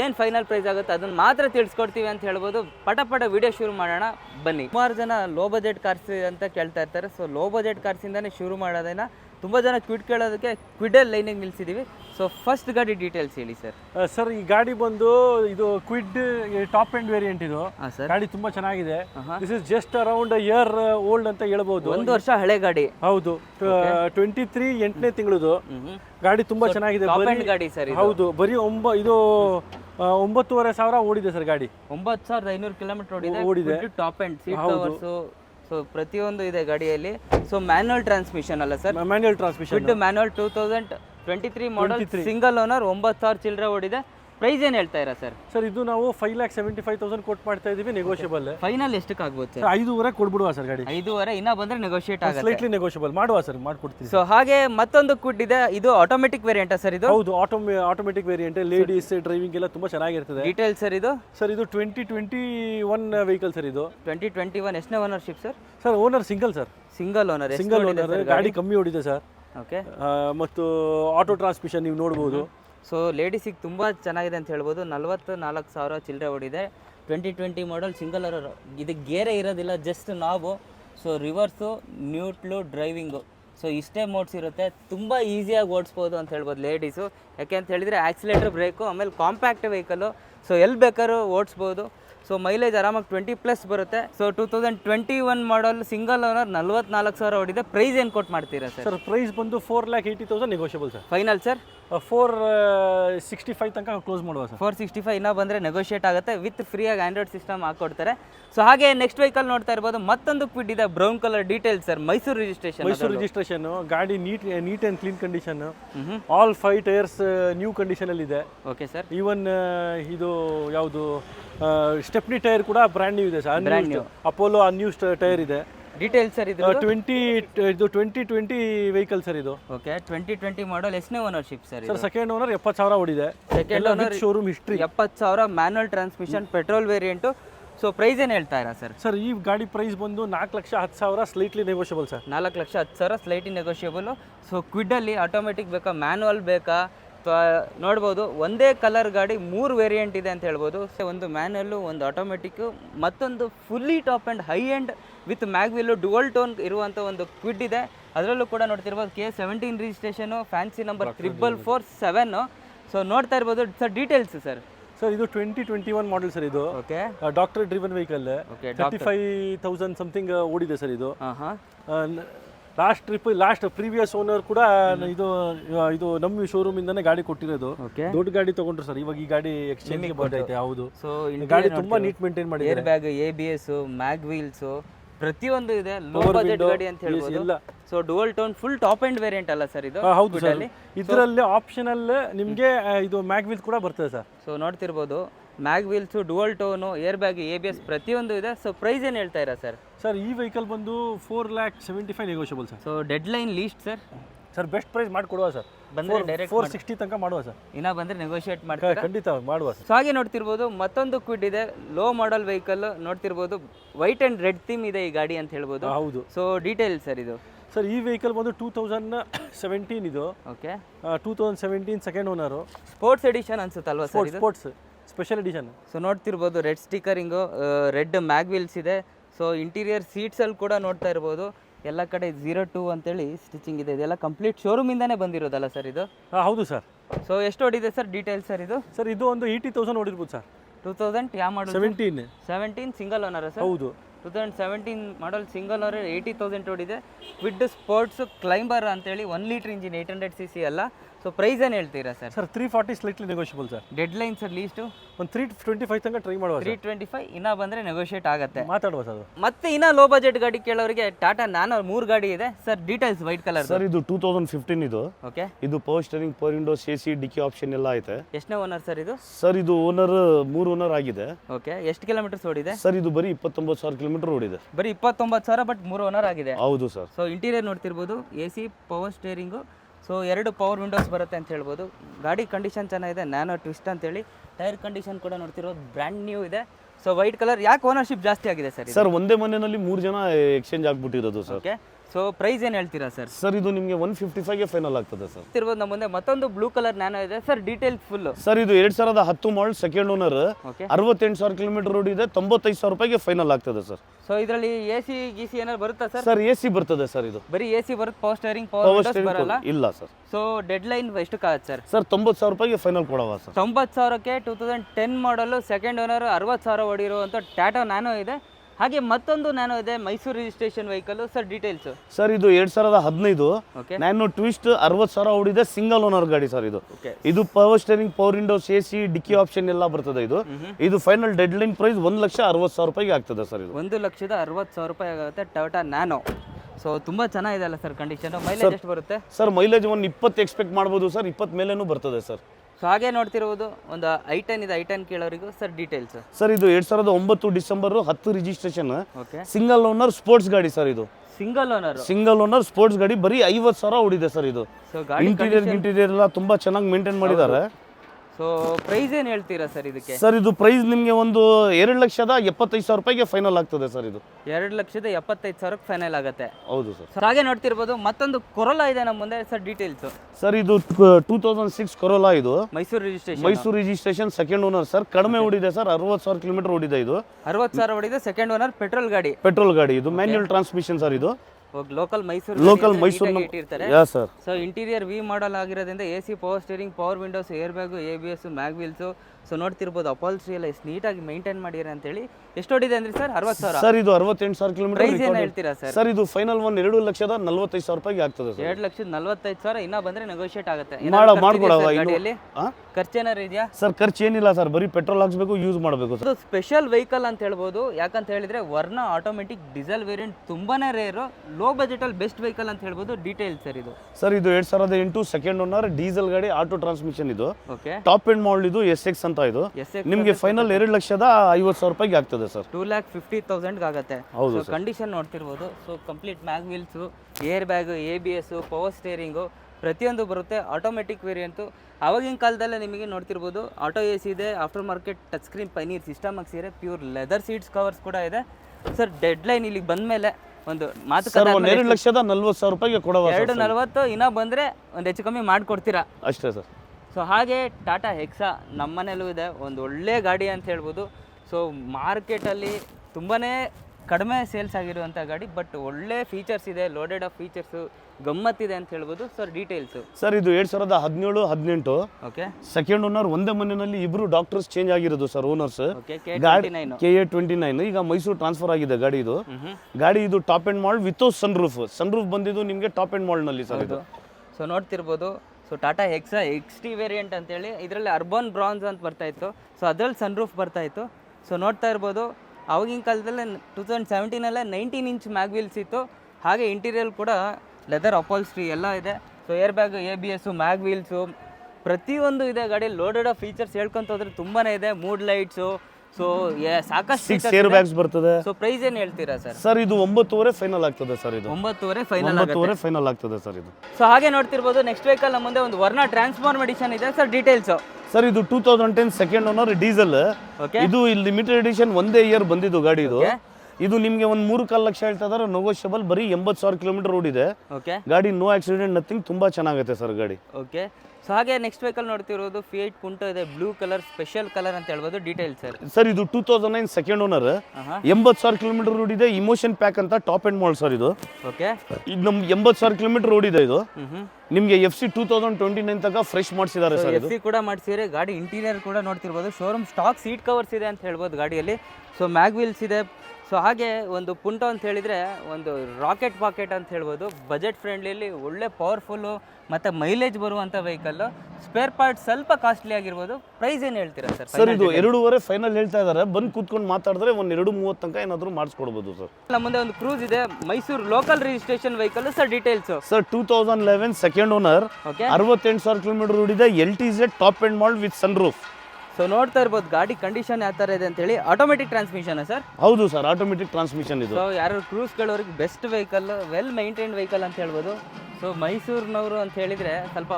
ಏನು ಫೈನಲ್ ಪ್ರೈಸ್ ಆಗುತ್ತೆ ಅದನ್ನು ಮಾತ್ರ ತಿಳಿಸ್ಕೊಡ್ತೀವಿ ಅಂತ ಹೇಳ್ಬೋದು. ಪಟ ಪಟ ವಿಡಿಯೋ ಶುರು ಮಾಡೋಣ. ಬನ್ನಿ. ಸುಮಾರು ಜನ ಲೋ ಬಜೆಟ್ ಕಾರ್ಸ್ ಅಂತ ಕೇಳ್ತಾ ಇರ್ತಾರೆ. ಸೊ ಲೋ ಬಜೆಟ್ ಕಾರ್ಸಿಂದನೇ ಶುರು ಮಾಡೋದೇನ ತುಂಬ ಜನ ಕ್ವಿಡ್ ಕೇಳೋದಕ್ಕೆ ಕ್ವಿಡಲ್ ಲೈನಿಗೆ ನಿಲ್ಸಿದೀವಿ. ಸೊ ಫಸ್ಟ್ ಗಾಡಿ ಡೀಟೇಲ್ಸ್ ಹೇಳಿ ಸರ್ ಸರ್ ಈ ಗಾಡಿ ಬಂದು ಇದು ಕ್ವಿಡ್ ಟಾಪ್ ಎಂಡ್ ವೇರಿಯಂಟ್ ಇದು. ಸರ್ ಗಾಡಿ ತುಂಬಾ ಚೆನ್ನಾಗಿದೆ. This is just around year old ಅಂತ ಹೇಳ್ಬೋದು. ಒಂದು ವರ್ಷ ಹಳೆ ಗಾಡಿ. ಹೌದು. ಟ್ವೆಂಟಿ ತ್ರೀ ಎಂಟನೇ ತಿಂಗಳದು. ಗಾಡಿ ತುಂಬಾ ಚೆನ್ನಾಗಿದೆ. ಗಾಡಿ ಸರ್ ಹೌದು. ಬರೀ ಒಂಬ ಇದು ಒಂಬತ್ತುವರೆ ಸಾವಿರ ಓಡಿದೆ ಸರ್ ಗಾಡಿ. ಒಂಬತ್ತು ಸಾವಿರದ ಐನೂರು ಕಿಲೋಮೀಟರ್ ಓಡಿದೆ. ಓಡಿದೆ. ಟಾಪ್ ಎಂಡ್ ಸೀಟ್ ಸೊ ಪ್ರತಿಯೊಂದು ಇದೆ ಗಾಡಿಯಲ್ಲಿ. ಸೊ ಮ್ಯಾನ್ಯಲ್ ಟ್ರಾನ್ಸ್ಮಿಷನ್ ಅಲ್ಲ ಸರ್ ಮ್ಯಾನ್ಯಲ್ ಟ್ರಾನ್ಸ್ಮಿಷನ್ ಬಿಟ್ಟು manual two thousand twenty three model single owner ಒಂಬತ್ತು ಸಾವಿರ ಚಿಲ್ಲರೆ ಓಡಿದೆ. ಪ್ರೈಸ್ ಏನು ಹೇಳ್ತಾ ಇರಾ ಸರ್? ಸರ್ ಇದು ನಾವು five lakh seventy five thousand ಕೊಟ್ಟು ಮಾಡ್ತಾ ಇದೀವಿ ನೆಗೋಷಿಯಬಲ್ ಫೈನಲ್ ಎಷ್ಟಕ್ಕೆ ಆಗ್ಬೋದು ಸರ್? ಐದೂವರೆ ಕೊಡ್ಬಿಡುವ ಸರ್ ಗಾಡಿ. ಐದೂವರೆ ಇನ್ನ ಬಂದ್ರೆ ನೆಗೋಷಿಯೇಟ್ ಆಗುತ್ತೆ. ಸ್ಲೈಟ್ಲಿ ನೆಗೋಷಿಯಬಲ್ ಮಾಡುವ ಸರ್ ಮಾಡ್ಕೊಡ್ತೀವಿ. ಸೊ ಹಾಗೆ ಮತ್ತೊಂದು ಕುಡ್ ಇದೆ ಇದು ಆಟೋಮೆಟಿಕ್ ವೇರಿಯಂಟ್ ಸರ್ ಇದು? ಹೌದು ಆಟೋಮೆ ಆಟೋಮೆಟಿಕ್ ವೇರಿಯಂಟ್ ಲೇಡೀಸ್ ಡ್ರೈವಿಂಗ್ ಎಲ್ಲ ತುಂಬಾ ಚೆನ್ನಾಗಿರ್ತದೆ. ಡೀಟೇಲ್ ಸರ್ ಇದು? ಸರ್ ಇದು twenty twenty one vehicle sir ಇದು. ಟ್ವೆಂಟಿ ಟ್ವೆಂಟಿ ಒನ್ ಎಷ್ಟನೇ ownership sir? Sir owner single sir. Single owner single owner ಗಾಡಿ ಕಮ್ಮಿ ಓಡಿದೆ ಸರ್. ಓಕೆ ಮತ್ತು ಆಟೋ ಟ್ರಾನ್ಸ್ಮಿಷನ್ ನೀವು ನೋಡ್ಬೋದು. ಸೊ ಲೇಡೀಸಿಗೆ ತುಂಬ ಚೆನ್ನಾಗಿದೆ ಅಂತ ಹೇಳ್ಬೋದು. ನಲ್ವತ್ತು ನಾಲ್ಕು ಸಾವಿರ ಚಿಲ್ಲರೆ ಓಡಿದೆ. ಟ್ವೆಂಟಿ ಟ್ವೆಂಟಿ ಮಾಡಲ್ ಸಿಂಗಲ್ ಅರರ್ ಇದು ಗೇರೆ ಇರೋದಿಲ್ಲ ಜಸ್ಟ್ ನಾವು. So reverse neutral driving so ಇಷ್ಟೇ ಮೋಡ್ಸ್ ಇರುತ್ತೆ. ತುಂಬ ಈಸಿಯಾಗಿ ಓಡಿಸ್ಬೋದು ಅಂತ ಹೇಳ್ಬೋದು ಲೇಡೀಸು ಯಾಕೆ ಅಂತ ಹೇಳಿದರೆ ಆ್ಯಕ್ಸಿಲೇಟ್ರ್ ಬ್ರೇಕು ಆಮೇಲೆ ಕಾಂಪ್ಯಾಕ್ಟ್ ವೆಹಿಕಲು ಸೊ ಎಲ್ಲಿ ಬೇಕಾದ್ರೂ ಓಡಿಸ್ಬೋದು. ಸೊ ಮೈಲೇಜ್ ಆರಾಮಾಗಿ ಟ್ವೆಂಟಿ ಪ್ಲಸ್ ಬರುತ್ತೆ. So two thousand twenty one model single owner ನಲ್ವತ್ನಾಲ್ಕು ಸಾವಿರ ಹೊಡಿದೆ ಪ್ರೈಸ್ ಏನು ಕೊಟ್ಟು ಮಾಡ್ತೀರಾ ಸರ್ ಸರ್ ಪ್ರೈಸ್ ಬಂದು four lakh eighty thousand negotiable sir final sir four sixty five ತನಕ ಕ್ಲೋಸ್ ಮಾಡುವ ಸರ್ ಫೋರ್ ಸಿಕ್ಸ್ಟಿ ಫೈವ್ ಇನ್ನೂ ಬಂದರೆ ನೆಗೋಷಿಯೇಟ್ ಆಗುತ್ತೆ. ವಿತ್ ಫ್ರೀಯಾಗಿ ಆ್ಯಂಡ್ರಾಯ್ಡ್ ಸಿಸ್ಟಮ್ ಹಾಕೊಡ್ತಾರೆ. ಸೊ ಹಾಗೆ ನೆಕ್ಸ್ಟ್ ವೆಹಿಕಲ್ ನೋಡ್ತಾ ಇರ್ಬೋದು. ಮತ್ತೊಂದು ಕ್ವಿಡ್ ಇದೆ brown colour details sir Mysuru registration Mysuru registration ಗಾಡಿ neat neat and clean condition all five tyres new ಕಂಡೀಷನಲ್ಲಿ ಇದೆ ಓಕೆ ಸರ್ ಈವನ್ ಇದು ಯಾವುದು ಸ್ಟೆಪ್ನಿ ಟೈರ್ ಕೂಡ ಬ್ರ್ಯಾಂಡ್ ನ್ಯೂ ಇದೆ ಸರ್. Brand new. ಅಪೋಲೋ ಅನ್ಯೂ ಟೈರ್ ಇದೆ. ಡೀಟೇಲ್ ಸರ್ ಇದು twenty ಇದು ಟ್ವೆಂಟಿ ಟ್ವೆಂಟಿ ವೆಹಿಕಲ್ ಸರ್ ಇದು. ಓಕೆ ಟ್ವೆಂಟಿ ಟ್ವೆಂಟಿ ಮಾಡಲ್ ಎಷ್ಟನೇ ownership sir sir second owner ಎಪ್ಪತ್ತು ಸಾವಿರ ಓಡಿದೆ. ಸೆಕೆಂಡ್ ಓನರ್ ಶೋರೂಮ್ ಹಿಸ್ಟ್ರಿ ಎಪ್ಪತ್ತು ಸಾವಿರ manual transmission petrol variant so price ಏನು ಹೇಳ್ತಾ ಇರಾ ಸರ್? ಸರ್ ಈ ಗಾಡಿ ಪ್ರೈಸ್ ಬಂದು ನಾಲ್ಕು ಲಕ್ಷ ಹತ್ತು ಸಾವಿರ ಸ್ಲೈಟ್ಲಿ ನೆಗೋಷಿಯಬಲ್ ಸರ್. ನಾಲ್ಕು ಲಕ್ಷ ಹತ್ತು ಸಾವಿರ ಸ್ಲೈಟ್ಲಿ ನೆಗೋಷಿಯಬಲು ಸೊ ಕ್ವಿಡ್ಡಲ್ಲಿ ಆಟೋಮೆಟಿಕ್ ಬೇಕಾ ಮ್ಯಾನುವಲ್ ಬೇಕಾ? ನೋಡ್ಬೋದು ಒಂದೇ ಕಲರ್ ಗಾಡಿ ಮೂರು ವೇರಿಯಂಟ್ ಇದೆ ಅಂತ ಹೇಳ್ಬೋದು. ಸೊ ಒಂದು ಮ್ಯಾನುವಲ್ಲು ಒಂದು ಆಟೋಮೆಟಿಕ್ಕು ಮತ್ತೊಂದು fully top and high end with mag wheel dual tone ಇರುವಂಥ ಒಂದು ಕ್ವಿಡ್ ಇದೆ. ಅದರಲ್ಲೂ ಕೂಡ ನೋಡ್ತಿರ್ಬೋದು K seventeen registration fancy number triple four seven so ನೋಡ್ತಾ ಇರ್ಬೋದು ಸರ್ ಡೀಟೇಲ್ಸ್ ಸರ್ ಸರ್ ಇದು twenty twenty one model sir ಇದು okay doctor driven vehicle okay thirty five thousand something ಓಡಿದೆ ಸರ್ ಇದು. ಹಾಂ last trip last previous owner ಕೂಡ ಇದು ಇದು ನಮ್ಮ ಶೋರೂಮ್ ಇಂದಾನೆ ಗಾಡಿ ಕೊಟ್ಟಿರೋದು. ದೊಡ್ಡ ಗಾಡಿ ತಗೊಂಡ್ರು ಸರ್ ಇವಾಗ ಈ ಗಾಡಿ ಎಕ್ಸ್ಚೇಂಜ್ ಬರ್ತೈತೆ ಹೌದು. ಸೊ ಗಾಡಿ ತುಂಬಾ ನೀಟ್ ಮೇಂಟೈನ್ ಏರ್ ಮಾಡಿದ್ದಾರೆ. Bag A B S mag wheels ಪ್ರತಿಯೊಂದು ಇದೆ. ಲೋ ಬಜೆಟ್ ಗಾಡಿ ಅಂತ ಹೇಳ್ಬೋದು. ಇಲ್ಲ so dual tone full top end variant ಅಲ್ಲ ಸರ್ ಇದು ಹೌದು ಸರ್ ಇದರಲ್ಲಿ ಆಪ್ಷನಲ್ ನಿಮಗೆ ಇದು ಮ್ಯಾಗ್ ವೀಲ್ ಕೂಡ ಬರ್ತದೆ ಸರ್ ಸೊ ನೋಡ್ತಿರ್ಬೋದು. Mag wheels dual tone air bag A B S ಪ್ರತಿಯೊಂದು ಇದೆ. ಸೊ ಪ್ರೈಸ್ ಏನು ಹೇಳ್ತಾ ಇರಾ ಸರ್? ಸರ್ ಈ ವೆಹಿಕಲ್ ಬಂದು four lakh seventy five negotiable sir so deadline least sir sir best price ಮಾಡಿಕೊಡುವ ಸರ್ ಬಂದರೆ ಡೈರೆಕ್ಟ್ ಫೋರ್ ಸಿಕ್ಸ್ಟಿ ತನಕ ಮಾಡುವ ಸರ್ ಇನ್ನ ಬಂದರೆ ನೆಗೋಷಿಯೇಟ್ ಮಾಡ್ತಾರೆ? ಖಂಡಿತ ಮಾಡುವ ಸರ್ ಸೊ ಹಾಗೆ ನೋಡ್ತಿರ್ಬೋದು ಮತ್ತೊಂದು ಕ್ವಿಡ್ ಇದೆ. ಲೋ ಮಾಡಲ್ ವೆಹಿಕಲ್ ನೋಡ್ತಿರ್ಬೋದು. ವೈಟ್ ಆ್ಯಂಡ್ ರೆಡ್ ಥೀಮ್ ಇದೆ ಈ ಗಾಡಿ ಅಂತ ಹೇಳ್ಬೋದು. ಹೌದು. ಸೊ ಡೀಟೇಲ್ ಸರ್ ಇದು? ಸರ್ ಈ ವೆಹಿಕಲ್ ಬಂದು ಟೂ ತೌಸಂಡ್ ಸೆವೆಂಟೀನ್ ಇದು. Okay two thousand seventeen second owner sports edition ಅನ್ಸುತ್ತಲ್ವಾ sir sports special edition so ನೋಡ್ತಿರ್ಬೋದು red stickering red mag wheels ಇದೆ. ಸೊ ಇಂಟೀರಿಯರ್ ಸೀಟ್ಸಲ್ಲಿ ಕೂಡ ನೋಡ್ತಾ ಇರ್ಬೋದು. ಎಲ್ಲ ಕಡೆ ಝೀರೋ ಟೂ ಅಂತೇಳಿ ಸ್ಟಿಚಿಂಗ್ ಇದೆ. ಇದೆಲ್ಲ ಕಂಪ್ಲೀಟ್ ಶೋರೂಮಿಂದಲೇ ಬಂದಿರೋದಲ್ಲ ಸರ್ ಇದು? ಹೌದು ಸರ್ ಸೊ ಎಷ್ಟು ಹೊಡಿದೆ ಸರ್ ಡೀಟೇಲ್ಸ್ ಸರ್ ಇದು? ಸರ್ ಇದು ಒಂದು ಏಯ್ಟಿ ತೌಸಂಡ್ ಹೊಡಿರ್ಬೋದು ಸರ್ ಟೂ ತೌಸಂಡ್ ಯಾವ model seventeen seventeen single owner sir ಹೌದು. Two thousand seventeen model single owner eighty thousand ಓಡಿದೆ. ವಿಡ್ ಸ್ಪೋರ್ಟ್ಸ್ ಕ್ಲೈಂಬರ್ ಅಂತೇಳಿ one litre engine eight hundred C C ಅಲ್ಲ. So price ಏನು ಹೇಳ್ತೀರಾ sir sir three forty slightly negotiable sir deadline sir least ಒಂದು three twenty five ತನಕ try ಮಾಡುವ three twenty five ಇನ್ನೂ ಬಂದರೆ ನೆಗೋಷಿಯೇಟ್ ಆಗುತ್ತೆ. ಮಾತಾಡುವ ಸರ್ ಅದು ಮತ್ತೆ ಇನ್ನೂ ಲೋ ಬಜೆಟ್ ಗಾಡಿ ಕೇಳೋರಿಗೆ ಟಾಟಾ ನಾನು ಮೂರು ಗಾಡಿ ಇದೆ. Sir details white colour sir ಇದು ಟೂ ತೌಸಂಡ್ ಫಿಫ್ಟೀನ್ ಇದು. ಓಕೆ ಇದು power steering power windows A C dickey option ಎಲ್ಲ ಐತೆ. ಎಷ್ಟನೇ ಓನರ್ ಸರ್ ಇದು? ಸರ್ ಇದು ಓನರ್ ಮೂರು ಓನರ್ ಆಗಿದೆ. ಓಕೆ ಎಷ್ಟು ಕಿಲೋಮೀಟರ್ ಓಡಿದೆ? ಸರ್ ಇದು ಬರೀ ಇಪ್ಪತ್ತೊಂಬತ್ತು ಸಾವಿರ ಕಿಲೋಮೀಟರ್ ಓಡಿದೆ. ಬರೀ ಇಪ್ಪತ್ತೊಂಬತ್ತು ಸಾವಿರ ಬಟ್ ಮೂರು ಓನರ್ ಆಗಿದೆ. ಹೌದು ಸರ್ ಸೊ ಇಂಟೀರಿಯರ್ ನೋಡ್ತಿರ್ಬೋದು A C power steering so ಎರಡು ಪವರ್ ವಿಂಡೋಸ್ ಬರುತ್ತೆ ಅಂತ ಹೇಳ್ಬೋದು. ಗಾಡಿ ಕಂಡೀಷನ್ ಚೆನ್ನಾಗಿದೆ ನ್ಯಾನೋ ಟ್ವಿಸ್ಟ್ ಅಂತೇಳಿ. ಟೈರ್ ಕಂಡೀಷನ್ ಕೂಡ ನೋಡ್ತಿರೋದು ಬ್ರ್ಯಾಂಡ್ ನ್ಯೂ ಇದೆ. ಸೊ ವೈಟ್ ಕಲರ್ ಯಾಕೆ ಓನರ್ಶಿಪ್ ಜಾಸ್ತಿ ಆಗಿದೆ ಸರ್ ಸರ್ ಒಂದೇ ಮನೆಯಲ್ಲಿ ಮೂರು ಜನ ಎಕ್ಸ್ಚೇಂಜ್ ಆಗ್ಬಿಟ್ಟಿರೋದು ಸರ್. ಓಕೆ ಸೊ ಪ್ರೈಸ್ ಏನು ಹೇಳ್ತೀರಾ ಸರ್ ಸರ್ ಇದು ನಿಮಗೆ ಒನ್ ಫಿಫ್ಟಿ ಫೈವ್ಗೆ ಫೈನಲ್ ಆಗ್ತದೆ ಸರ್ ಇರ್ಬೋದು ನಮ್ಮ ಮುಂದೆ ಮತ್ತೊಂದು ಬ್ಲೂ ಕಲರ್ ನ್ಯಾನೋ ಇದೆ. ಸರ್ ಡೀಟೇಲ್ ಫುಲ್ ಸರ್ ಇದು ಎರಡ್ ಸಾವಿರದ ಹತ್ತು ಮಾಡಲ್ ಸೆಕೆಂಡ್ ಓನರ್ ಓಕೆ ಅರವತ್ತೆಂಟು ಸಾವಿರ ಕಿಲೋಮೀಟರ್ ರೋಡ್ ಇದೆ. ತೊಂಬತ್ತೈದು ಸಾವಿರ ರೂಪಾಯಿಗೆ ಫೈನಲ್ ಆಗ್ತದೆ ಸರ್ ಸೊ ಇದರಲ್ಲಿ ಎ ಸಿ ಗಿ ಸಿ ಏನಾದ್ರು ಬರುತ್ತಾ ಸರ್ ಸರ್ ಎ ಸಿ ಬರ್ತದೆ ಸರ್ ಇದು. ಬರೀ ಎ ಸಿ ಬರುತ್ತೆ power steering power power windows ಬರಲ್ಲ. ಸ್ಟೇರಿಂಗ್ ಇಲ್ಲ ಸರ್ ಸೊ ಡೆಡ್ ಲೈನ್ ಎಷ್ಟಕ್ಕಾಗತ್ತೆ ಸರ್ ಸರ್ ತೊಂಬತ್ತು ಸಾವಿರ ರೂಪಾಯಿಗೆ ಫೈನಲ್ ಕೊಡವ ಸರ್ ತೊಂಬತ್ತು ಸಾವಿರಕ್ಕೆ two thousand ten model second owner ಅರವತ್ತು ಸಾವಿರ ಹೊಡಿರುವಂಥ ಟ್ಯಾಟೋ ನ್ಯಾನೋ ಇದೆ. ಹಾಗೆ ಮತ್ತೊಂದು ನಾನು ಇದೆ Mysuru registration vehicle sir details sir ಇದು ಎರಡ್ ಸಾವಿರದ ಹದಿನೈದು. ನ್ಯಾನೋ ಟ್ವಿಸ್ಟ್ ಅರವತ್ತು ಸಾವಿರ ಓಡಿದೆ ಸಿಂಗಲ್ ಓನರ್ ಗಾಡಿ ಸರ್ ಇದು. ಇದು power steering power windows A C dickey option ಎಲ್ಲ ಬರ್ತದೆ ಇದು. ಇದು ಫೈನಲ್ ಡೆಡ್ ಲೈನ್ ಪ್ರೈಸ್ ಒಂದು ಲಕ್ಷ ಅರವತ್ತು ಸಾವಿರ ರೂಪಾಯಿಗೆ ಆಗ್ತದೆ ಸರ್ ಇದು. ಒಂದು ಲಕ್ಷದ ಅರವತ್ತು ಸಾವಿರ ರೂಪಾಯಿ ಆಗುತ್ತೆ ಟಾಟಾ ನ್ಯಾನೋ ಸೊ ತುಂಬಾ ಚೆನ್ನಾಗಿದೆ ಅಲ್ಲ ಸರ್ ಕಂಡೀಷನ್ ಮೈಲೇಜ್ ಎಷ್ಟು ಬರುತ್ತೆ? ಸರ್ ಮೈಲೇಜ್ ಒಂದು ಇಪ್ಪತ್ತು ಎಕ್ಸ್ಪೆಕ್ಟ್ ಮಾಡ್ಬೋದು ಸರ್ ಇಪ್ಪತ್ತು ಮೇಲೇನೂ ಬರ್ತದೆ ಸರ್ ಸೊ ಹಾಗೆ ನೋಡ್ತಿರುವುದು ಒಂದು ಐ ಟೆನ್ ಇದೆ ಐ ಟೆನ್ ಕೇಳೋರಿಗೂ ಸರ್ ಡೀಟೇಲ್ಸ್ ಸರ್ ಇದು ಎರಡ್ ಸಾವಿರದ ಒಂಬತ್ತು ಡಿಸೆಂಬರ್ ಹತ್ತು registration okay single owner sports ಗಾಡಿ ಸರ್ ಇದು. Single owner single owner sports ಗಾಡಿ ಬರೀ ಐವತ್ತು ಸಾವಿರ ಉಳಿದೆ ಸರ್ ಇದು. ಸೊ ಗಾಡಿ ಇಂಟೀರಿಯರ್ ಇಂಟೀರಿಯರ್ ಎಲ್ಲ ತುಂಬಾ ಚೆನ್ನಾಗಿ ಮೇಂಟೈನ್ ಮಾಡಿದ್ದಾರೆ. ಸೊ ಪ್ರೈಸ್ ಏನು ಹೇಳ್ತೀರಾ ಸರ್ ಇದಕ್ಕೆ? ಸರ್ ಇದು ಪ್ರೈಸ್ ನಿಮಗೆ ಒಂದು ಎರಡು ಲಕ್ಷದ ಎಪ್ಪತ್ತೈದು ಸಾವಿರ ರೂಪಾಯಿಗೆ ಫೈನಲ್ ಆಗ್ತದೆ ಸರ್ ಇದು. ಎರಡು ಲಕ್ಷದ ಎಪ್ಪತ್ತೈದು ಸಾವಿರಕ್ಕೆ ಫೈನಲ್ ಆಗುತ್ತೆ. ಹೌದು ಸರ್ ಸರ್ ಹಾಗೆ ನೋಡ್ತಿರ್ಬೋದು ಮತ್ತೊಂದು ಕೊರೋಲಾ ಇದೆ ನಮ್ಮ ಮುಂದೆ ಸರ್ ಡೀಟೇಲ್ಸ್ ಸರ್ ಇದು ಟೂ ತೌಸಂಡ್ ಸಿಕ್ಸ್ ಕೊರೋಲಾ ಇದು. Mysuru registration Mysuru registration second owner sir ಕಡಿಮೆ ಓಡಿದೆ ಸರ್ ಅರವತ್ತು ಸಾವಿರ ಕಿಲೋಮೀಟರ್ ಓಡಿದೆ ಇದು. ಅರವತ್ತು ಸಾವಿರ ಹೊಡಿದೆ ಸೆಕೆಂಡ್ ಓನರ್ ಪೆಟ್ರೋಲ್ ಗಾಡಿ. ಪೆಟ್ರೋಲ್ ಗಾಡಿ ಇದು ಮ್ಯಾನ್ಯಲ್ ಟ್ರಾನ್ಸ್ಮಿಷನ್ ಸರ್ ಇದು. ಲೋಕಲ್ ಮೈಸೂರು ಲೋಕಲ್ ಮೈಸೂರು ಇಟ್ಟಿರ್ತಾರೆ. Yeah sir so interior V model ಆಗಿರೋದ್ರಿಂದ A C power steering power windows air bag A B S mag wheels so ನೋಡ್ತಿರ್ಬೋದು ಅಪಾಲ್ಸ್ರಿ ಎಲ್ಲ ಎಷ್ಟು ನೀಟಾಗಿ ಮೇಂಟೈನ್ ಮಾಡಿರ ಅಂತೇಳಿ. ಎಷ್ಟು ಹೊಡಿದೆ ಅಂದ್ರೆ ಸರ್? ಅರವತ್ತು ಸಾವಿರ. ಸರ್ ಇದು ಅರವತ್ತೆಂಟು ಸಾವಿರ ಪ್ರೈಸ್ ಏನು ಕಿಲೋಮೀಟರ್ ಹೇಳ್ತೀರಾ ಸರ್ ಸರ್ ಇದು ಫೈನಲ್ ಒಂದು ಎರಡು ಲಕ್ಷದ ನಲ್ವತ್ತೈದು ಸಾವಿರ ರೂಪಾಯಿಗೆ ಆಗ್ತದೆ ಸರ್ ಎರಡು ಲಕ್ಷದ ನಲ್ವತ್ತೈದು ಸಾವಿರ ಇನ್ನ ಬಂದ್ರೆ ನೆಗೋಷಿಯೇಟ್ ಆಗುತ್ತೆ. ಮಾಡ ಮಾಡ್ಕೊಡವ ಗಾಡಿಯಲ್ಲಿ? ಖರ್ಚೇನಾರು ಇದೆಯಾ? ಸರ್ ಖರ್ಚು ಏನಿಲ್ಲ ಸರ್ ಬರೀ ಪೆಟ್ರೋಲ್ ಹಾಕ್ಸ್ಬೇಕು ಯೂಸ್ ಮಾಡಬೇಕು ಸರ್ ಸ್ಪೆಷಲ್ ವೆಹಿಕಲ್ ಅಂತ ಹೇಳ್ಬೋದು. ಯಾಕಂತ ಹೇಳಿದ್ರೆ ವರ್ಣ ಆಟೋಮೆಟಿಕ್ ಡೀಸೆಲ್ ವೇರಿಯಂಟ್ ತುಂಬಾನೇ ರೇರು ಲೋ ಬಜೆಟಲ್ಲಿ ಬೆಸ್ಟ್ ವೆಹಿಕಲ್ ಅಂತ ಹೇಳ್ಬೋದು ಡೀಟೇಲ್ ಸರ್ ಇದು. ಸರ್ ಇದು ಎರಡ್ ಸಾವಿರದ ಎಂಟು ಸೆಕೆಂಡ್ ಓನರ್ ಡೀಸೆಲ್ ಗಾಡಿ ಆಟೋ ಟ್ರಾನ್ಸ್ಮಿಷನ್ ಇದು. ಓಕೆ ಟಾಪ್ ಎಂಡ್ ಮಾಡಲ್ ಇದು ಎಸ್ ಎಕ್ಸ್ ಅಂತ ಇದು. ನಿಮಗೆ ಫೈನಲ್ ಎರಡು ಲಕ್ಷದ ಐವತ್ತು ಸಾವಿರ ರೂಪಾಯಿಗೆ ಆಗ್ತದೆ sir. Two lakh fifty thousand ಆಗುತ್ತೆ. ಹೌದು ಸೊ ಕಂಡೀಷನ್ ನೋಡ್ತಿರ್ಬೋದು. So complete mag wheels air bag A B S power steering ಪ್ರತಿಯೊಂದು ಬರುತ್ತೆ. ಆಟೋಮೆಟಿಕ್ ವೇರಿಯಂಟು ಆವಾಗಿನ ಕಾಲದಲ್ಲೇ ನಿಮಗೆ ನೋಡ್ತಿರ್ಬೋದು ಆಟೋ ಎ ಸಿ ಇದೆ after market touch screen Pioneer system ಹಾಕ್ಸಿದ್ರೆ pure leather seats covers ಕೂಡ ಇದೆ. ಸರ್ ಡೆಡ್ ಲೈನ್ ಇಲ್ಲಿಗೆ ಬಂದಮೇಲೆ ಒಂದು ಮಾತು ಒಂದು ಎರಡು ಲಕ್ಷದ ನಲ್ವತ್ತು ಸಾವಿರ ರೂಪಾಯಿಗೆ ಕೊಡೋ ಸರ್ ಎರಡು ನಲ್ವತ್ತು ಇನ್ನೂ ಬಂದರೆ ಒಂದು ಹೆಚ್ಚು ಕಮ್ಮಿ ಮಾಡಿಕೊಡ್ತೀರಾ? ಅಷ್ಟೇ ಸರ್. ಸೊ ಹಾಗೆ ಟಾಟಾ ಹೆಕ್ಸಾ ನಮ್ಮ ಮನೇಲೂ ಇದೆ ಒಂದು ಒಳ್ಳೆ ಗಾಡಿ ಅಂತ ಹೇಳ್ಬೋದು. ಸೊ ಮಾರ್ಕೆಟಲ್ಲಿ ತುಂಬಾ ಕಡಿಮೆ ಸೇಲ್ಸ್ ಆಗಿರುವಂಥ ಗಾಡಿ ಬಟ್ ಒಳ್ಳೆ ಫೀಚರ್ಸ್ ಇದೆ ಲೋಡೆಡ್ ಆಫ್ ಫೀಚರ್ಸು ಗಮ್ಮತ್ತಿದೆ ಅಂತ ಹೇಳ್ಬೋದು. ಸರ್ ಡೀಟೇಲ್ಸು ಸರ್ ಇದು ಎರಡು ಸಾವಿರದ ಹದಿನೇಳು ಹದಿನೆಂಟು. ಓಕೆ ಸೆಕೆಂಡ್ ಓನರ್ ಒಂದೇ ಮನೆಯಲ್ಲಿ ಇಬ್ರು ಡಾಕ್ಟರ್ಸ್ ಚೇಂಜ್ ಆಗಿರೋದು ಸರ್ ಓನರ್ಸ್ ಕೆ ಗಾಡಿ ಕೆ ಎ ಟ್ವೆಂಟಿ ನೈನ್ ಈಗ ಮೈಸೂರು ಟ್ರಾನ್ಸ್ಫರ್ ಆಗಿದೆ ಗಾಡಿ ಇದು. ಗಾಡಿ ಇದು top end model with sun roof sun roof ಬಂದಿದ್ದು ನಿಮಗೆ ಟಾಪ್ ಎಂಡ್ ಮಾಲ್ನಲ್ಲಿ ಸರ್ ಇದು. ಸೊ ನೋಡ್ತಿರ್ಬೋದು. So Tata ಎಕ್ಸಾ X T variant ಅಂತೇಳಿ ಇದರಲ್ಲಿ ಅರ್ಬನ್ ಬ್ರಾನ್ಸ್ ಅಂತ ಬರ್ತಾ ಇತ್ತು. ಸೊ ಅದರಲ್ಲಿ ಸನ್ ರೂಫ್ ಬರ್ತಾ ಇತ್ತು. ಸೊ ನೋಡ್ತಾ ಇರ್ಬೋದು. ಆವಾಗಿನ ಕಾಲದಲ್ಲೇ ಟೂ ತೌಸಂಡ್ ಸೆವೆಂಟೀನಲ್ಲೇ ನೈನ್ಟೀನ್ ಇಂಚ್ ಮ್ಯಾಗ್ ವೀಲ್ಸ್ ಇತ್ತು. ಹಾಗೆ ಇಂಟೀರಿಯರ್ ಕೂಡ ಲೆದರ್ ಅಪಾಲ್ಸ್ಟ್ರಿ ಎಲ್ಲ ಇದೆ. So air bag A B S mag wheels ಪ್ರತಿಯೊಂದು ಇದೆ. ಗಾಡಿ ಲೋಡೆಡ್ ಆಫ್ ಫೀಚರ್ಸ್ ಹೇಳ್ಕೊಂತ ಹೋದ್ರೆ ತುಂಬಾನೇ ಇದೆ. ಮೂಡ್ ಲೈಟ್ಸು ಸೊ ಸಾಕಷ್ಟು ಏರ್ ಬ್ಯಾಗ್ಸ್ ಬರ್ತದೆ. ಸೊ ಪ್ರೈಸ್ ಏನು ಹೇಳ್ತೀರಾ ಸರ್? ಸರ್ ಇದು ಒಂಬತ್ತುವರೆ ಫೈನಲ್ ಆಗ್ತದೆ ಸರ್ ಇದು. ಒಂಬತ್ತುವರೆ ಫೈನಲ್ ಒಂಬತ್ತುವರೆ ಫೈನಲ್ ಆಗ್ತದೆ ಸರ್ ಇದು. ಸೊ ಹಾಗೆ ನೋಡ್ತಿರ್ಬೋದು. ನೆಕ್ಸ್ಟ್ ವೆಹಿಕಲ್ ನಮ್ಮ ಮುಂದೆ ಒಂದು ವರ್ಣ ಟ್ರಾನ್ಸ್ಫಾರ್ಮ್ ಎಡಿಷನ್ ಇದೆ. ಸರ್ ಡೀಟೇಲ್ಸು ಸರ್ ಇದು two thousand ten second owner diesel ಇದು ಇಲ್ಲಿ ಲಿಮಿಟೆಡ್ ಎಡಿಷನ್ ಒಂದೇ ಇಯರ್ ಬಂದಿದ್ದು ಗಾಡಿ ಇದು. ಇದು ನಿಮಗೆ ಒಂದು ಮೂರು ಕಾಲು ಲಕ್ಷ ಹೇಳ್ತಾ ಇದಾರೆ. ನೋಗೋಶಿಯಬಲ್ ಬರೀ ಎಂಬತ್ತು ಸಾವಿರ ಕಿಲೋಮೀಟರ್ ಓಡಿದೆ ಓಕೆ ಗಾಡಿ ನೋ ಆಕ್ಸಿಡೆಂಟ್ ನಥಿಂಗ್ ತುಂಬಾ ಚೆನ್ನಾಗುತ್ತೆ ಸರ್ ಗಾಡಿ. ಓಕೆ ಸೊ ಹಾಗೆ ನೆಕ್ಸ್ಟ್ ವೆಹಿಕಲ್ ನೋಡ್ತಿರೋದು ಫಿಯೇಟ್ ಪುಂಟೋ ಇದೆ. ಬ್ಲೂ ಕಲರ್ ಸ್ಪೆಷಲ್ ಕಲರ್ ಅಂತ ಹೇಳ್ಬೋದು ಡೀಟೇಲ್ ಸರ್. ಸರ್ ಇದು two thousand nine second owner ಎಂಬತ್ತು ಸಾವಿರ ಕಿಲೋಮೀಟರ್ ರೋಡ್ ಇದೆ. ಇಮೋಷನ್ ಪ್ಯಾಕ್ ಅಂತ ಟಾಪ್ ಎಂಡ್ ಮಾಲ್ ಸರ್ ಇದು. ಓಕೆ ಇದು ನಮ್ಗೆ ಎಂಬತ್ತು ಸಾವಿರ ಕಿಲೋಮೀಟರ್ ರೋಡ್ ಇದೆ ಇದು. ಹ್ಞೂ ನಿಮಗೆ F C two thousand twenty nine ತನಕ ಫ್ರೆಶ್ ಮಾಡಿಸಿದ್ದಾರೆ ಸರ್ ಎಫ್ ಸಿ ಕೂಡ ಮಾಡಿಸಿದ್ರೆ ಗಾಡಿ ಇಂಟೀರಿಯರ್ ಕೂಡ ನೋಡ್ತಿರ್ಬೋದು. ಶೋರೂಮ್ ಸ್ಟಾಕ್ ಸೀಟ್ ಕವರ್ಸ್ ಇದೆ ಅಂತ ಹೇಳ್ಬೋದು ಗಾಡಿಯಲ್ಲಿ. ಸೊ ಮ್ಯಾಗ್ ವೀಲ್ಸ್ ಇದೆ. ಸೊ ಹಾಗೆ ಒಂದು ಪುಂಟೋ ಅಂತ ಹೇಳಿದರೆ ಒಂದು ರಾಕೆಟ್ ಪಾಕೆಟ್ ಅಂತ ಹೇಳ್ಬೋದು. ಬಜೆಟ್ ಫ್ರೆಂಡ್ಲಿಯಲ್ಲಿ ಒಳ್ಳೆ ಪವರ್ಫುಲ್ಲು ಮತ್ತು ಮೈಲೇಜ್ ಬರುವಂಥ ವೆಹಿಕಲ್ಲು ಸ್ಪೇರ್ ಪಾರ್ಟ್ ಸ್ವಲ್ಪ ಕಾಸ್ಟ್ಲಿ ಆಗಿರ್ಬೋದು. ಪ್ರೈಸ್ ಏನು ಹೇಳ್ತೀರಾ ಸರ್ ಸರ್ ಇದು ಎರಡೂವರೆ ಫೈನಲ್ ಹೇಳ್ತಾ ಇದ್ದಾರೆ ಬಂದು ಕೂತ್ಕೊಂಡು ಮಾತಾಡಿದ್ರೆ ಒಂದು ಎರಡು ಮೂವತ್ತು ತನಕ ಏನಾದರೂ ಮಾಡಿಸ್ಕೊಡ್ಬೋದು ಸರ್ ನಮ್ಮ ಮುಂದೆ ಒಂದು ಕ್ರೂಸ್ ಇದೆ. Mysuru local registration vehicle sir details sir two thousand eleven second owner okay ಅರವತ್ತೆಂಟು ಸಾವಿರ ಕಿಲೋಮೀಟರ್ ಓಡಿದೆ. L T Z top end model with sunroof so ನೋಡ್ತಾ ಇರ್ಬೋದು ಗಾಡಿ ಕಂಡೀಷನ್ ಯಾವ ಥರ ಇದೆ ಅಂತೇಳಿ. Automatic transmission sir? ಹೌದು ಸರ್ ಆಟೋಮೆಟಿಕ್ ಟ್ರಾನ್ಸ್ಮಿಷನ್ ಇದು. ಸೊ ಯಾರು ಕ್ರೂಸ್ಗಳವ್ರಿಗೆ best vehicle well maintain vehicle ಅಂತ ಹೇಳ್ಬೋದು. ಸೊ ಮೈಸೂರಿನವರು ಅಂತ ಹೇಳಿದರೆ ಸ್ವಲ್ಪ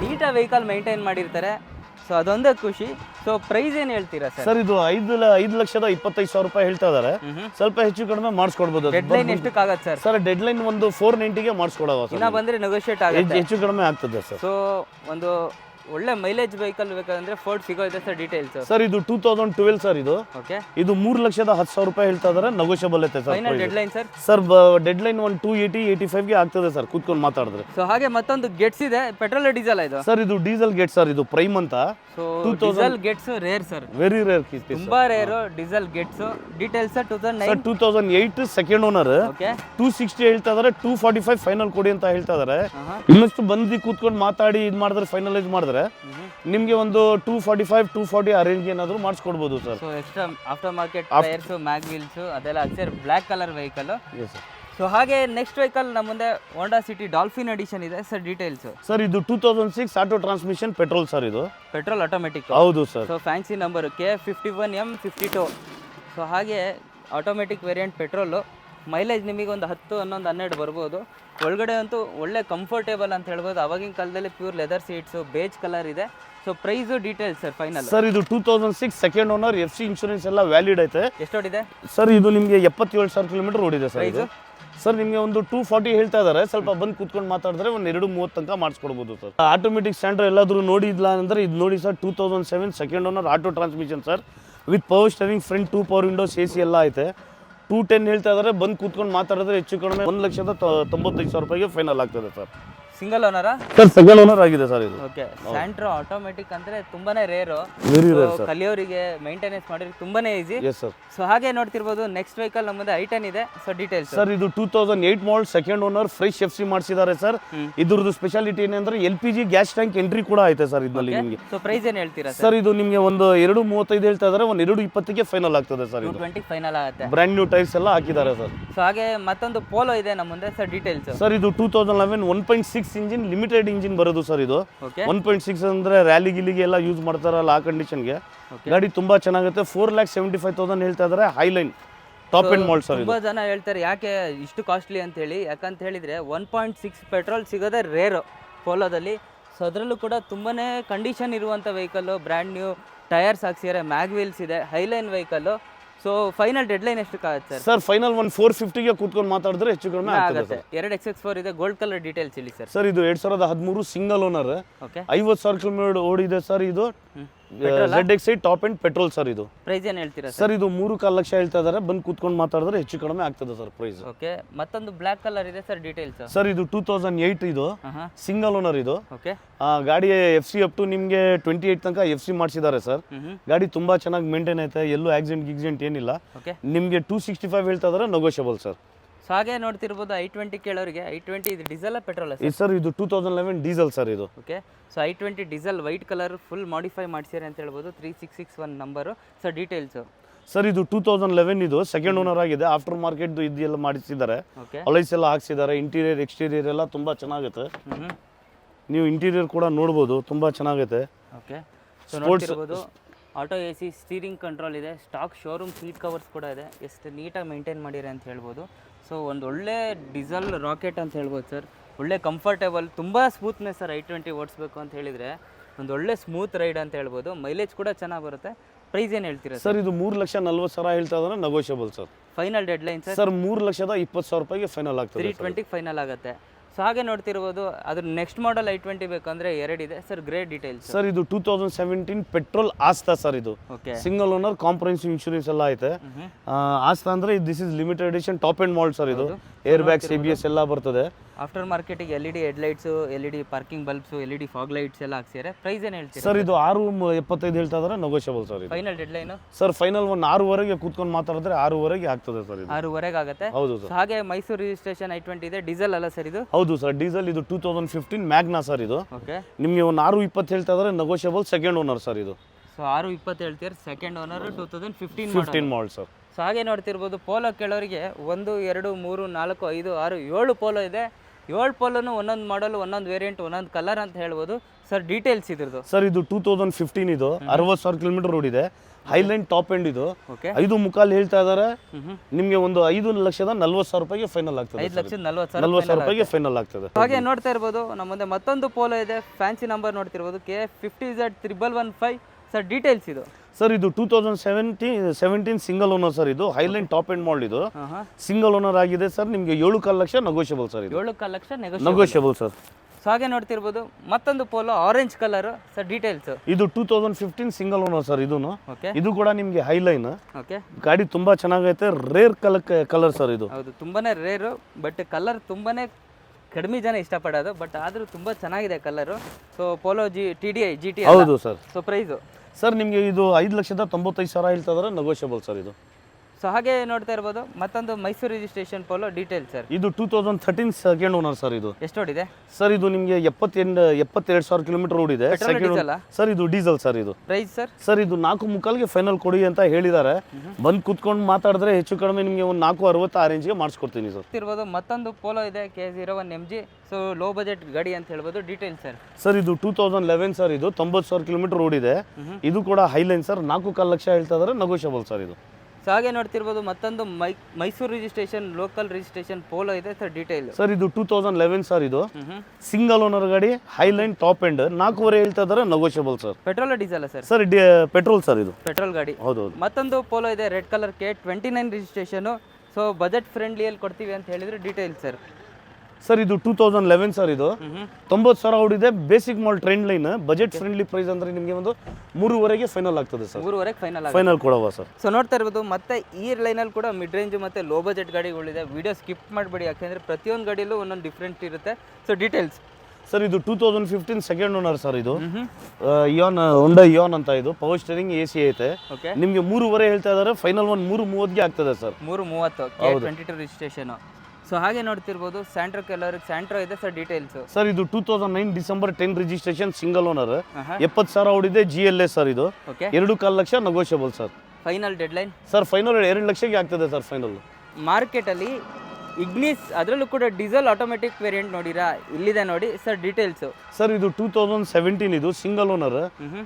ನೀಟಾಗಿ ವೆಹಿಕಲ್ ಮೈಂಟೈನ್ ಮಾಡಿರ್ತಾರೆ. ಸೊ ಅದೊಂದೇ ಖುಷಿ. ಸೊ ಪ್ರೈಸ್ ಏನು ಹೇಳ್ತೀರಾ ಸರ್? ಸರ್ ಇದು ಐದು ಲ- ಐದು ಲಕ್ಷದ ಇಪ್ಪತ್ತೈದು ಸಾವಿರ ರೂಪಾಯಿ ಹೇಳ್ತಾ ಇದಾರೆ. ಸ್ವಲ್ಪ ಹೆಚ್ಚು ಕಡಿಮೆ ಮಾಡಿಸ್ಕೊಡ್ಬೋದು ಡೆಡ್ ಲೈನ್ ಎಷ್ಟಕ್ಕಾಗತ್ತೆ ಸರ್? ಸರ್ ಡೆಡ್ ಲೈನ್ ಒಂದು ಫೋರ್ ನೈಂಟಿಗೆ ಮಾಡಿಸ್ಕೊಡೋದು ಸರ್ ಇನ್ನ ಬಂದರೆ ನೆಗೋಷಿಯೇಟ್ ಆಗುತ್ತೆ. ಹೆಚ್ಚು ಕಡಿಮೆ ಆಗ್ತದೆ ಸರ್. ಸೊ ಒಂದು ಒಳ್ಳೆ ಮೈಲೇಜ್ ವೆಹಿಕಲ್ ಬೇಕಂದ್ರೆ ಫೋರ್ಡ್ ಸಿಗೋಯ್ತೆ ಸರ್ ಡೀಟೇಲ್ಸ್ ಸರ್ ಇದು ಟೂ ತೌಸಂಡ್ ಟ್ವೆಲ್ ಸರ್ ಇದು. ಓಕೆ ಇದು ಮೂರು ಲಕ್ಷದ ಹತ್ತು ಸಾವಿರ ರೂಪಾಯಿ ಹೇಳ್ತಾ ಇದಾರೆ ನಗೋಷಿಯಬಲ್ ಐತೆ sir final deadline sir sir deadline ಒಂದು ಟೂ ಏಯ್ಟಿ ಏಯ್ಟಿ ಫೈವ್ಗೆ ಆಗ್ತದೆ ಸರ್ ಕೂತ್ಕೊಂಡು ಮಾತಾಡಿದ್ರೆ. ಸೊ ಹಾಗೆ ಮತ್ತೊಂದು ಗೆಟ್ಸ್ ಇದೆ ಪೆಟ್ರೋಲ್ ಡೀಸೆಲ್ ಇದು? ಸರ್ ಇದು ಡೀಸೆಲ್ ಗೆಟ್ ಸರ್ ಇದು ಪ್ರೈಮ್ ಅಂತ. So 2000 diesel Getz rare sir very rare ತುಂಬಾ rare diesel Getz details two thousand sir two thousand eight second owner okay two sixty ಹೇಳ್ತಾ ಇದಾರೆ ಟೂ ಫಾರ್ಟಿ ಫೈವ್ ಫೈನಲ್ ಕೊಡಿ ಅಂತ ಹೇಳ್ತಾ ಇದಾರೆ. Uh-huh. ಇನ್ನಷ್ಟು ಬಂದು ಕೂತ್ಕೊಂಡು ಮಾತಾಡಿ ಇದು ಮಾಡಿದ್ರೆ ಫೈನಲೈಸ್ ಮಾಡಿದ್ರೆ ನಿಮಗೆ ಒಂದು two forty five two forty ಆ ರೇಂಜ್ ಏನಾದರೂ ಮಾಡಿಸ್ಕೊಡ್ಬೋದು sir so extra after market tyres mag wheels ಅದೆಲ್ಲ ಹಚ್ಚಿರ್ black colour vehicle yes sir so ಹಾಗೆ ನೆಕ್ಸ್ಟ್ ವೆಹಿಕಲ್ ನಮ್ಮ ಮುಂದೆ ಹೋಂಡಾ ಸಿಟಿ ಡಾಲ್ಫಿನ್ ಎಡಿಷನ್ ಇದೆ ಸರ್ ಡೀಟೇಲ್ಸ್ ಸರ್ ಇದು two thousand six auto transmission petrol sir ಇದು. Petrol automatic ಹೌದು sir so fancy number K fifty one M fifty two so ಹಾಗೆ automatic variant petrol mileage ನಿಮಗೆ ಒಂದು ಹತ್ತು ಹನ್ನೊಂದು ಹನ್ನೆರಡು ಬರ್ಬೋದು. ಒಳಗಡೆ ಅಂತೂ ಒಳ್ಳೆ ಕಂಫರ್ಟೇಬಲ್ ಅಂತ ಹೇಳ್ಬೋದು. ಅವಾಗಿನ ಕಾಲದಲ್ಲಿ pure leather seats beige colour ಇದೆ. So price details sir final sir ಇದು two thousand six second owner F C insurance ಎಲ್ಲ ವ್ಯಾಲಿಡ್ ಐತೆ. ಎಷ್ಟೋಡಿದೆ ಸರ್ ಇದು ನಿಮಗೆ ಎಪ್ಪತ್ತೇಳು ಸಾವಿರ ಕಿಲೋಮೀಟರ್ ಓಡಿದೆ ಸರ್ ಇದು. ಸರ್ ನಿಮಗೆ ಒಂದು ಟೂ ಫಾರ್ಟಿ ಹೇಳ್ತಾ ಇದ್ದಾರೆ ಸ್ವಲ್ಪ ಬಂದು ಕೂತ್ಕೊಂಡು ಮಾತಾಡಿದ್ರೆ ಒಂದು ಎರಡು ಮೂವತ್ತು ತನಕ ಮಾಡಿಸ್ಕೊಡ್ಬೋದು ಸರ್ ಆಟೋಮೆಟಿಕ್ ಸ್ಟ್ಯಾಂಡರ್ ಎಲ್ಲಾದರೂ ನೋಡಿದ್ಲ ಅಂದರೆ ಇದು ನೋಡಿ sir two thousand seven second owner auto transmission sir with power steering front two power windows A C ಎಲ್ಲ ಐತೆ. ಟೂ ಟೆನ್ ಹೇಳ್ತಾ ಇದ್ದಾರೆ ಬಂದು ಕೂತ್ಕೊಂಡು ಮಾತಾಡಿದ್ರೆ ಹೆಚ್ಚು ಕಡಿಮೆ ಒಂದು ಲಕ್ಷದ ತೊಂಬತ್ತೈದು ಸಾವಿರ ರೂಪಾಯಿಗೆ ಫೈನಲ್ ಆಗ್ತದೆ ಸರ್. ಸಿಂಗಲ್ ಓನರಾ ಸರ್ ಸೆಕೆಂಡ್ ಓನರ್ ಆಗಿದೆ ಸರ್ ಇದು. ಓಕೆ ಸ್ಯಾಂಟ್ರೋ ಆಟೋಮೆಟಿಕ್ ಅಂದ್ರೆ ತುಂಬಾನೇ ರೇರು ವೆರಿ ರೇರ್ ಸರ್ ಕಲಿಯೋರಿಗೆ ಮೇಂಟೆನೆನ್ಸ್ ಮಾಡಿದ್ರೆ ತುಂಬಾನೇ ಈಜಿ ಎಸ್ ಸರ್ ಸೊ ಹಾಗೆ ನೋಡ್ತಿರಬಹುದು ನೆಕ್ಸ್ಟ್ ವೆಹಿಕಲ್ ನಮ್ಮದು ಐಟನ್ ಇದೆ. ಸೊ ಡೀಟೇಲ್ಸ್ ಸರ್ ಇದು two thousand eight model second owner fresh FC ಮಾಡಿಸಿದ್ದಾರೆ ಸರ್ ಇದ್ರದ್ದು ಸ್ಪೆಷಾಲಿಟಿ ಏನಂದ್ರೆ L P G gas tank entry ಕೂಡ ಐತೆ ಸರ್ ಇದರಲ್ಲಿ ನಿಮಗೆ. ಸೊ ಪ್ರೈಸ್ ಏನು ಹೇಳ್ತೀರಾ ಸರ್ ಇದು ನಿಮಗೆ ಒಂದು ಎರಡು ಮೂವತ್ತೈದು ಹೇಳ್ತಾ ಇದ್ದಾರೆ ಒಂದು ಎರಡು ಇಪ್ಪತ್ತಿಗೆ ಫೈನಲ್ ಆಗ್ತದೆ ಸರ್ ಇದು. ಟ್ವೆಂಟಿ ಫೈನಲ್ ಆಗುತ್ತೆ. ಬ್ರ್ಯಾಂಡ್ ನ್ಯೂ ಟೈರ್ಸ್ ಎಲ್ಲ ಹಾಕಿದ್ದಾರೆ ಸರ್ ಸೊ ಹಾಗೆ ಮತ್ತೊಂದು ಪೋಲೋ ಇದೆ ನಮ್ಮ ಮುಂದೆ ಸರ್ ಡೀಟೇಲ್ಸ್ ಸರ್ ಇದು two thousand eleven one point six engine limited engine ಬರೋದು ಸರ್ ಇದು. ಒನ್ ಪಾಯಿಂಟ್ ಸಿಕ್ಸ್ ಅಂದ್ರೆ ರ್ಯಾಲಿ ಗಿಲಿಗೆ ಎಲ್ಲ ಯೂಸ್ ಮಾಡ್ತಾರಲ್ಲ ಆ ಕಂಡೀಷನ್ಗೆ ಗಾಡಿ ತುಂಬಾ ಚೆನ್ನಾಗುತ್ತೆ four lakh seventy five thousand ಹೇಳ್ತಾ high line top end model sir ತುಂಬಾ ಜನ ಹೇಳ್ತಾರೆ ಯಾಕೆ ಇಷ್ಟು ಕಾಸ್ಟ್ಲಿ ಅಂತ ಹೇಳಿ ಯಾಕಂತ ಹೇಳಿದ್ರೆ ಒನ್ ಪಾಯಿಂಟ್ ಸಿಕ್ಸ್ ಪೆಟ್ರೋಲ್ ಸಿಗೋದೇ ರೇರ್ ಪೋಲೋದಲ್ಲಿ ಸೊ ಅದರಲ್ಲೂ ಕೂಡ ತುಂಬಾನೇ ಕಂಡೀಷನ್ ಇರುವಂಥ ವೆಹಿಕಲ್ಲು ಬ್ರ್ಯಾಂಡ್ ನ್ಯೂ ಟೈರ್ಸ್ ಹಾಕ್ಸಿದ್ದಾರೆ ಮ್ಯಾಗ್ ವೀಲ್ಸ್ ಇದೆ highline vehicle so final deadline ಎಷ್ಟು ಸರ್ ಸರ್ ಫೈನಲ್ ಒಂದು ಫೋರ್ ಫಿಫ್ಟಿಗೆ ಕೂತ್ಕೊಂಡು ಮಾತಾಡಿದ್ರೆ ಹೆಚ್ಚು ಕಡಿಮೆ ಆಗುತ್ತೆ. ಎರಡು ಎಕ್ಸ್ ಎಕ್ಸ್ ಫೋರ್ ಇದೆ ಗೋಲ್ಡ್ ಕಲರ್ ಡೀಟೇಲ್ಸ್ ಇಲ್ಲಿ ಸರ್ ಸರ್ ಇದು ಎರಡ್ ಸಾವಿರದ ಹದಿಮೂರು ಸಿಂಗಲ್ ಓನರ್ ಓಕೆ ಐವತ್ತು ಸಾವಿರ ಕಿಲೋಮೀಟರ್ ಓಡಿದೆ ಸರ್ ಇದು. Z X I top end petrol sir ಇದು. ಪ್ರೈಸ್ ಏನು ಹೇಳ್ತೀರಾ ಸರ್ ಇದು ಮೂರು ಕಾಲು ಲಕ್ಷ ಹೇಳ್ತಾ ಇದ್ದಾರೆ ಬಂದು ಕೂತ್ಕೊಂಡು ಮಾತಾಡಿದ್ರೆ ಹೆಚ್ಚು ಕಡಿಮೆ ಆಗ್ತದೆ ಸರ್ ಪ್ರೈಸ್ ಓಕೆ ಮತ್ತೊಂದು ಬ್ಲಾಕ್ ಕಲರ್ ಇದೆ ಸರ್ ಡೀಟೇಲ್ಸ್ ಸರ್ ಇದು ಟೂ ತೌಸಂಡ್ ಏಯ್ಟ್ ಇದು. ಸಿಂಗಲ್ ಓನರ್ ಇದು. ಓಕೆ ಗಾಡಿ ಎಫ್ ಸಿ ಅಪ್ ಟು ನಿಮಗೆ ಟ್ವೆಂಟಿ ಏಯ್ಟ್ ತನಕ ಎಫ್ ಸಿ ಮಾಡಿಸಿದ್ದಾರೆ ಸರ್ ಹ್ಞೂ ಗಾಡಿ ತುಂಬಾ ಚೆನ್ನಾಗಿ ಮೇಂಟೈನ್ ಐತೆ. ಎಲ್ಲೂ ಆಕ್ಸಿಡೆಂಟ್ ಗಿಕ್ಸಿಡೆಂಟ್ ಏನಿಲ್ಲ. ನಿಮಗೆ ಟೂ ಸಿಕ್ಸ್ಟಿ ಫೈವ್ ಹೇಳ್ತಾ ಇದ್ದಾರೆ ನೆಗೋಷಿಯಬಲ್ ಸರ್ ಸೊ ಹಾಗೆ ನೋಡ್ತಿರ್ಬೋದು ಐ ಟ್ವೆಂಟಿ ಕೇಳೋರಿಗೆ ಐ ಟ್ವೆಂಟಿ ಇದು ಡೀಸೆಲ್ ಪೆಟ್ರೋಲ್ ಇದು ಸರ್ ಇದು two thousand eleven diesel sir ಇದು. Okay so I twenty diesel white colour full modify ಮಾಡ್ಸಿದ್ದಾರೆ ಅಂತ ಹೇಳ್ಬೋದು three six six one number so details sir ಇದು ಟೂ ತೌಸಂಡ್ ಲೆವೆನ್ ಇದು second owner ಆಗಿದೆ after market ಇದೆಲ್ಲ ಮಾಡಿಸಿದ್ದಾರೆ. ಓಕೆ ಅಲೈಸ್ ಎಲ್ಲ ಹಾಕ್ಸಿದ್ದಾರೆ interior exterior ಎಲ್ಲ ತುಂಬ ಚೆನ್ನಾಗುತ್ತೆ. ನೀವು ಇಂಟೀರಿಯರ್ ಕೂಡ ನೋಡ್ಬೋದು ತುಂಬ ಚೆನ್ನಾಗುತ್ತೆ. ಓಕೆ ಸೊ ನೋಡ್ತಿರ್ಬೋದು auto A C steering control ಇದೆ ಸ್ಟಾಕ್ ಶೋರೂಮ್ ಸೀಟ್ ಕವರ್ಸ್ ಕೂಡ ಇದೆ ಎಷ್ಟು ನೀಟಾಗಿ ಮೇಂಟೈನ್ ಮಾಡಿರಿ ಅಂತ ಹೇಳ್ಬೋದು. ಸೊ ಒಂದು ಒಳ್ಳೆ ಡೀಸೆಲ್ ರಾಕೆಟ್ ಅಂತ ಹೇಳ್ಬೋದು ಸರ್. ಒಳ್ಳೆ ಕಂಫರ್ಟೇಬಲ್ ತುಂಬ ಸ್ಮೂತ್ನೆಸ್ ಸರ್ ಐ ಟ್ವೆಂಟಿ ಓಡಿಸ್ಬೇಕು ಅಂತ ಹೇಳಿದರೆ. ಒಂದು ಒಳ್ಳೆ ಸ್ಮೂತ್ ರೈಡ್ ಅಂತ ಹೇಳ್ಬೋದು. ಮೈಲೇಜ್ ಕೂಡ ಚೆನ್ನಾಗಿ ಬರುತ್ತೆ. ಪ್ರೈಸ್ ಏನು ಹೇಳ್ತೀರಾ ಸರ್? ಇದು ಮೂರು ಲಕ್ಷ ನಲ್ವತ್ತು ಸಾವಿರ ಹೇಳ್ತಾ ಇದ್ದಾರೆ negotiable sir. Final deadline sir? Sir ಮೂರು ಲಕ್ಷದ ಇಪ್ಪತ್ತು ಸಾವಿರ ರೂಪಾಯಿಗೆ ಫೈನಲ್ ಆಗ್ತದೆ ತ್ರೀ ಟ್ವೆಂಟಿಗೆ ಫೈನಲ್ ಆಗುತ್ತೆ. ಸೊ ಹಾಗೆ ನೋಡ್ತಿರ್ಬೋದು. ಅದ್ರ ನೆಕ್ಸ್ಟ್ ಮಾಡಲ್ ಐ ಟ್ವೆಂಟಿ ಬೇಕಂದ್ರೆ ಎರಡಿದೆ. ಸರ್ ಗ್ರೇಟ್ ಡೀಟೇಲ್ಸ್ ಸರ್ ಇದು two thousand seventeen petrol Asta sir ಇದು. ಸಿಂಗಲ್ ಓನರ್ ಕಾಂಪ್ರಹೆನ್ಸಿವ್ ಇನ್ಶೂರೆನ್ಸ್ ಎಲ್ಲ ಐತೆ. ಆಸ್ತಾ ಅಂದ್ರೆ this is limited edition top end mall sir ಇದು. Air bag C B S ಎಲ್ಲ ಬರ್ತದೆ. ಆಫ್ಟರ್ ಮಾರ್ಕೆಟಿಗೆ L E D headlights L E D parking bulbs L E D fog lights ಎಲ್ಲ ಹಾಕ್ಸಿದ್ರೆ price ಏನು ಹೇಳ್ತೀರಾ? ಸರ್ ಇದು ಆರು ಮ- ಎಪ್ಪತ್ತೈದು ಹೇಳ್ತಾ ಇದ್ದಾರೆ ನೆಗೋಷಿಯಬಲ್ ಸರ್ ಇದು. Final deadline sir final ಒಂದು ಆರೂವರೆಗೆ ಕೂತ್ಕೊಂಡು ಮಾತಾಡಿದ್ರೆ ಆರೂವರೆಗೆ ಆಗ್ತದೆ ಸರ್ ಇದು. ಆರೂವರೆಗೆ ಆಗುತ್ತೆ ಹೌದು ಸರ್ ಹಾಗೆ ಮೈಸೂರು ರಿಜಿಸ್ಟ್ರೇಷನ್ ಐ ಟ್ವೆಂಟಿ ಇದೆ ಡೀಸೆಲ್ ಅಲ್ಲ ಸರ್ ಇದು? ಹೌದು ಸರ್ ಡೀಸೆಲ್ ಇದು two thousand fifteen Magna sir ಇದು. ಓಕೆ ನಿಮಗೆ ಒಂದು ಆರು ಇಪ್ಪತ್ತು ಹೇಳ್ತಾ ಇದ್ದಾರೆ ನೆಗೋಷಿಯಬಲ್ ಸೆಕೆಂಡ್ ಓನರ್ ಸರ್ ಇದು. ಸೊ ಆರು ಇಪ್ಪತ್ತು ಹೇಳ್ತೀರ second owner two thousand fifteen fifteen mall sir so ಹಾಗೆ ನೋಡ್ತಿರ್ಬೋದು ಪೋಲೋ ಕೇಳೋರಿಗೆ ಒಂದು ಎರಡು ಮೂರು ನಾಲ್ಕು ಐದು ಆರು ಏಳು ಪೋಲೋ ಇದೆ. ಏಳು ಪೋಲೋನು ಒಂದೊಂದು ಮಾಡಲ್ ಒಂದೊಂದು ವೇರಿಯಂಟ್ ಒಂದೊಂದು ಕಲರ್ ಅಂತ ಹೇಳ್ಬೋದು. ಸರ್ ಡೀಟೇಲ್ಸ್ ಇದ್ರದ್ದು? ಸರ್ ಇದು ಟೂ ತೌಸಂಡ್ ಫಿಫ್ಟೀನ್ ಇದು. ಅರವತ್ತು ಸಾವಿರ ಕಿಲೋಮೀಟರ್ ರೋಡ್ ಇದೆ. ಹೈಲೈನ್ ಟಾಪ್ ಎಂಡ್ ಇದು. ಐದು ಮುಖಾಲ್ ಹೇಳ್ತಾ ಇದ್ದಾರೆ ನಿಮ್ಗೆ ಒಂದು ಐದು ಲಕ್ಷದ ನಲ್ವತ್ತು ಸಾವಿರ ರೂಪಾಯಿಗೆ ಫೈನಲ್ ಆಗ್ತದೆ ಐದು ಲಕ್ಷದ ನಲ್ವತ್ತು ನಲ್ವತ್ತು ಸಾವಿರ ರೂಪಾಯಿಗೆ ಫೈನಲ್ ಆಗ್ತದೆ. ಹಾಗೆ ನೋಡ್ತಾ ಇರ್ಬೋದು ನಮ್ಮ ಮುಂದೆ ಮತ್ತೊಂದು ಪೋಲೋ ಇದೆ. ಫ್ಯಾನ್ಸಿ ನಂಬರ್ ನೋಡ್ತಿರ್ಬೋದು. K fifty Z triple one five sir details ಇದು. ಸರ್ ಇದು two thousand seventeen seventeen single owner sir ಇದು. ಹೈಲೈನ್ ಟಾಪ್ ಎಂಡ್ ಮಾಡೆಲ್ ಇದು. ಸಿಂಗಲ್ ಓನರ್ ಆಗಿದೆ ಸರ್ ನಿಮಗೆ ಏಳು ಕಾಲು ಲಕ್ಷ ನೆಗೋಷಿಯಬಲ್ ಸರ್ ಇದು. ಏಳು ಕಾಲು ಲಕ್ಷ ನೆಗೋಷಿಯಬಲ್ ಸರ್. ಸೊ ಹಾಗೆ ನೋಡ್ತಿರ್ಬೋದು. ಮತ್ತೊಂದು Polo orange colour sir details ಇದು two thousand fifteen single owner sir ಇದೂ ಓಕೆ ಇದು ಕೂಡ ನಿಮಗೆ ಹೈಲೈನ್ ಓಕೆ ಗಾಡಿ ತುಂಬಾ ಚೆನ್ನಾಗೈತೆ ರೇರ್ ಕಲರ್ ಕಲರ್ ಸರ್ ಇದು. ಹೌದು ತುಂಬಾನೇ ರೇರು ಬಟ್ ಕಲರ್ ತುಂಬಾನೇ ಕಡಿಮೆ ಜನ ಇಷ್ಟಪಡೋದು ಬಟ್ ಆದರೂ ತುಂಬ ಚೆನ್ನಾಗಿದೆ colour so Polo G T D I G T ಹೌದು ಸರ್. ಸೊ ಪ್ರೈಸು ಸರ್ ನಿಮಗೆ ಇದು ಐದು ಲಕ್ಷದ ತೊಂಬತ್ತೈದು ಸಾವಿರ ಹೇಳ್ತಾ ಇದ್ದಾರೆ ನೆಗೋಷಿಯಬಲ್ ಸರ್ ಇದು. ಸೊ ಹಾಗೆ ನೋಡ್ತಾ ಇರ್ಬೋದು. ಮತ್ತೊಂದು Mysuru registration Polo detail sir ಇದು two thousand thirteen second owner sir ಇದು. ಎಷ್ಟು ಓಡಿದೆ? ಸರ್ ಇದು ನಿಮಗೆ ಎಪ್ಪತ್ತೆಂಟು ಎಪ್ಪತ್ತೆರಡು ಸಾವಿರ ಕಿಲೋಮೀಟರ್ ಓಡಿದೆ. ಇದೆ diesel ಆ? ಸರ್ ಇದು ಡೀಸೆಲ್ ಸರ್ ಇದು. ಪ್ರೈಸ್ ಸರ್ ಸರ್ ಇದು ನಾಲ್ಕು ಮುಕ್ಕಾಲ್ಗೆ ಫೈನಲ್ ಕೊಡಿ ಅಂತ ಹೇಳಿದ್ದಾರೆ. ಬಂದು ಕುತ್ಕೊಂಡು ಮಾತಾಡಿದ್ರೆ ಹೆಚ್ಚು ಕಡಿಮೆ ನಿಮಗೆ ಒಂದು ನಾಲ್ಕು ಅರವತ್ತು ಆ ರೇಂಜ್ಗೆ ಮಾಡಿಸ್ಕೊಡ್ತೀನಿ ಸರ್ ಇರ್ಬೋದು ಮತ್ತೊಂದು ಪೋಲೋ ಇದೆ K zero one M G so low budget ಗಾಡಿ ಅಂತ ಹೇಳ್ಬೋದು. ಡೀಟೇಲ್ ಸರ್ ಸರ್ ಇದು ಟೂ ತೌಸಂಡ್ ಲೆವೆನ್ ಸರ್ ಇದು ತೊಂಬತ್ತು ಸಾವಿರ ಕಿಲೋಮೀಟರ್ ರೋಡ್ ಇದೆ ಇದು ಕೂಡ ಹೈಲೈನ್ ಸರ್ ನಾಲ್ಕು ಕಾಲು ಲಕ್ಷ ಹೇಳ್ತಾ ಇದ್ದಾರೆ ನಗೋಷಿಯಬಲ್ ಸರ್ ಇದು. ಸೊ ಹಾಗೆ ನೋಡ್ತಿರ್ಬೋದು ಮತ್ತೊಂದು ಮೈ Mysuru registration local registration Polo ಇದೆ ಸರ್ ಡೀಟೇಲ್ ಸರ್ ಇದು ಟೂ ತೌಸಂಡ್ ಲೆವೆನ್ ಸರ್ ಇದು. ಸಿಂಗಲ್ ಓನರ್ ಗಾಡಿ ಹೈಲೈನ್ ಟಾಪ್ ಎಂಡ್ ನಾಲ್ಕೂವರೆ ಹೇಳ್ತಾ ಇದ್ದಾರೆ negotiable sir petrol diesel sir sir petrol sir ಇದು. ಪೆಟ್ರೋಲ್ ಗಾಡಿ. ಹೌದು ಮತ್ತೊಂದು ಪೋಲೋ ಇದೆ red colour K twenty nine registration so budget ಫ್ರೆಂಡ್ಲಿಯಲ್ಲಿ ಕೊಡ್ತೀವಿ ಅಂತ ಹೇಳಿದ್ರೆ ಡೀಟೇಲ್ ಸರ್ ಸರ್ ಇದು ಟೂ ತೌಸಂಡ್ ಲೆವೆನ್ ಸರ್ ಇದು. ತೊಂಬತ್ತು ಸಾವಿರ ಓಡಿದೆ. Basic mall trend line budget friendly price ಅಂದ್ರೆ ನಿಮಗೆ ಒಂದು ಮೂರುವರೆಗೆ ಫೈನಲ್ ಆಗ್ತದೆ ಸರ್. ಮೂರುವರೆಗೆ ಫೈನಲ್ ಫೈನಲ್ ಕೊಡವ ಸರ್. ಸೊ ನೋಡ್ತಾ ಇರ್ಬೋದು ಮತ್ತೆ ಈ ಲೈನಲ್ಲಿ ಕೂಡ ಮಿಡ್ ರೇಂಜ್ ಮತ್ತೆ ಲೋ ಬಜೆಟ್ ಗಾಡಿಗಳಿದೆ. ವಿಡಿಯೋ ಸ್ಕಿಪ್ ಮಾಡಬೇಡಿ ಯಾಕೆಂದ್ರೆ ಪ್ರತಿಯೊಂದು ಗಾಡಿಯಲ್ಲೂ ಒಂದೊಂದು ಡಿಫ್ರೆಂಟ್ ಇರುತ್ತೆ. ಸೊ ಡೀಟೇಲ್ಸ್ ಸರ್ ಇದು two thousand fifteen second owner sir ಇದು. ಇಯಾನ್ ಹೊಂಡ ಇಯಾನ್ ಅಂತ ಇದು. ಪವರ್ ಸ್ಟೇರಿಂಗ್ ಎ ಸಿ ಐತೆ. ನಿಮಗೆ ಮೂರುವರೆ ಹೇಳ್ತಾ ಇದ್ದಾರೆ ಫೈನಲ್ ಒಂದು ಮೂರು ಮೂವತ್ತಿಗೆ ಆಗ್ತದೆ ಸರ್. ಮೂರು ಮೂವತ್ತು. ಟ್ವೆಂಟಿ ಟು ರಿಜಿಸ್ಟ್ರೇಷನು ಸೊ ಹಾಗೆ ನೋಡ್ತಿರ್ಬೋದು ಸ್ಯಾಂಟ್ರೋ ಕೆಲವ್ರಿಗೆ ಸ್ಯಾಂಟ್ರೋ ಇದೆ ಸರ್ ಡೀಟೇಲ್ಸ್ ಸರ್ ಇದು two thousand nine December ten registration single owner. ಎಪ್ಪತ್ತು ಸಾವಿರ ಓಡಿದೆ ಜಿ ಎಲ್ ಎ ಸರ್ ಇದು. ಎರಡು ಕಾಲು ಲಕ್ಷ negotiable sir final deadline sir final ಎರಡು ಲಕ್ಷಕ್ಕೆ ಆಗ್ತದೆ ಸರ್ ಫೈನಲ್ ಮಾರ್ಕೆಟಲ್ಲಿ ಇಗ್ನಿಸ್ ಅದರಲ್ಲೂ ಕೂಡ ಡೀಸೆಲ್ ಆಟೋಮೆಟಿಕ್ ವೇರಿಯಂಟ್ ನೋಡಿರಾ? ಇಲ್ಲಿದೆ ನೋಡಿ. ಸರ್ ಡೀಟೇಲ್ಸ್ ಸರ್ ಇದು ಟೂ ತೌಸಂಡ್ ಸೆವೆಂಟೀನ್ ಇದು ಸಿಂಗಲ್ ಓನರ್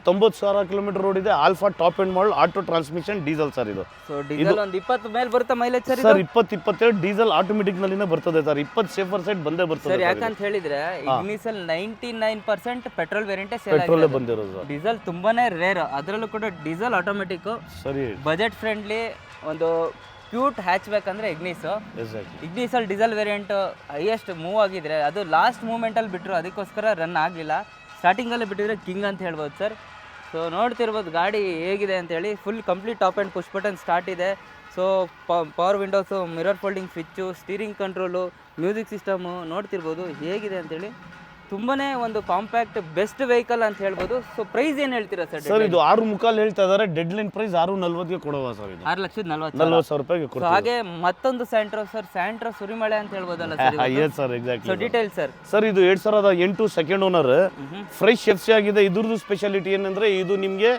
ತೊಂಬತ್ತು ಸಾವಿರ ಕಿಲೋಮೀಟರ್ ರೋಡ್ ಇದೆ. Alpha top end model auto transmission diesel sir ಇದು. ಸೊ ಡೀಸೆಲ್ ಒಂದು ಇಪ್ಪತ್ತು ಮೇಲೆ ಬರುತ್ತೆ ಮೈಲೇಜ್ ಸರ್ ಸರ್ ಇಪ್ಪತ್ತು ಇಪ್ಪತ್ತೇಳು ಡೀಸೆಲ್ ಆಟೋಮೆಟಿಕ್ ನಲ್ಲಿನೇ ಬರ್ತದೆ ಸರ್ ಇಪ್ಪತ್ತು ಸೇಫರ್ ಸೈಡ್ ಬಂದೇ ಬರ್ತದೆ ಸರ್ ಯಾಕಂತ ಹೇಳಿದ್ರೆ ಇಗ್ನಿಸಲ್ ನೈಂಟಿ ನೈನ್ ಪರ್ಸೆಂಟ್ ಪೆಟ್ರೋಲ್ ವೇರಿಯಂಟೇ ಪೆಟ್ರೋಲ್ ಬಂದಿರೋದು ಡೀಸೆಲ್ ತುಂಬಾನೇ ರೇರ್ ಅದರಲ್ಲೂ ಕೂಡ ಡೀಸೆಲ್ ಆಟೋಮೆಟಿಕ್ ಸರಿ. ಬಜೆಟ್ ಫ್ರೆಂಡ್ಲಿ ಒಂದು ಕ್ಯೂಟ್ ಹ್ಯಾಚ್ ಬೇಕಂದ್ರೆ ಇಗ್ನಿಸ್ ಎಕ್ಸಾಕ್ಟ್ಲಿ ಇಗ್ನಿಸಲ್ಲಿ ಡೀಸೆಲ್ ವೇರಿಯಂಟ್ ಹೈಯೆಸ್ಟ್ ಮೂವ್ ಆಗಿದ್ರೆ ಅದು ಲಾಸ್ಟ್ ಮೂಮೆಂಟಲ್ಲಿ ಬಿಟ್ಟರು ಅದಕ್ಕೋಸ್ಕರ ರನ್ ಆಗಲಿಲ್ಲ. ಸ್ಟಾರ್ಟಿಂಗಲ್ಲಿ ಬಿಟ್ಟಿದ್ರೆ ಕಿಂಗ್ ಅಂತ ಹೇಳ್ಬೋದು ಸರ್ ಸೊ ನೋಡ್ತಿರ್ಬೋದು ಗಾಡಿ ಹೇಗಿದೆ ಅಂತೇಳಿ. Full complete top and push button start ಇದೆ. So power windows mirror folding switch steering control music system ನೋಡ್ತಿರ್ಬೋದು ಹೇಗಿದೆ ಅಂತೇಳಿ. ತುಂಬಾ ಒಂದು ಕಾಂಪ್ಯಾಕ್ಟ್ ಬೆಸ್ಟ್ ವೆಹಿಕಲ್ ಅಂತ ಹೇಳ್ಬೋದು. ಸೊ ಪ್ರೈಸ್ ಏನು ಹೇಳ್ತೀರಾ ಸರ್ ಸರ್ ಇದು ಆರು ಮುಕ್ಕಾಲು ಹೇಳ್ತಾ ಇದಾರೆ. ಡೆಡ್ ಲೈನ್ ಪ್ರೈಸ್ ಆರು ನಲ್ವತ್ತಿಗೆ ಕೊಡುವ ಸರ್ ಇದು. ಆರು ಲಕ್ಷದ ನಲ್ವತ್ತು ನಲ್ವತ್ತು ಸಾವಿರ ರೂಪಾಯಿಗೆ ಸೊ ಕೊಡ್ತೀವಿ ಹಾಗೆ ಮತ್ತೊಂದು ಸ್ಯಾಂಟ್ರೋ ಸರ್ ಸ್ಯಾಂಟ್ರೋ ಸುರಿಮಳೆ ಅಂತ ಹೇಳ್ಬೋದಲ್ಲ sir yes sir so exactly detail sir sir ಇದು ಎರಡ್ ಸಾವಿರದ ಎಂಟು second owner fresh F C ಆಗಿದೆ. ಇದ್ರದ್ದು ಸ್ಪೆಷಾಲಿಟಿ ಏನಂದ್ರೆ ಇದು ನಿಮಗೆ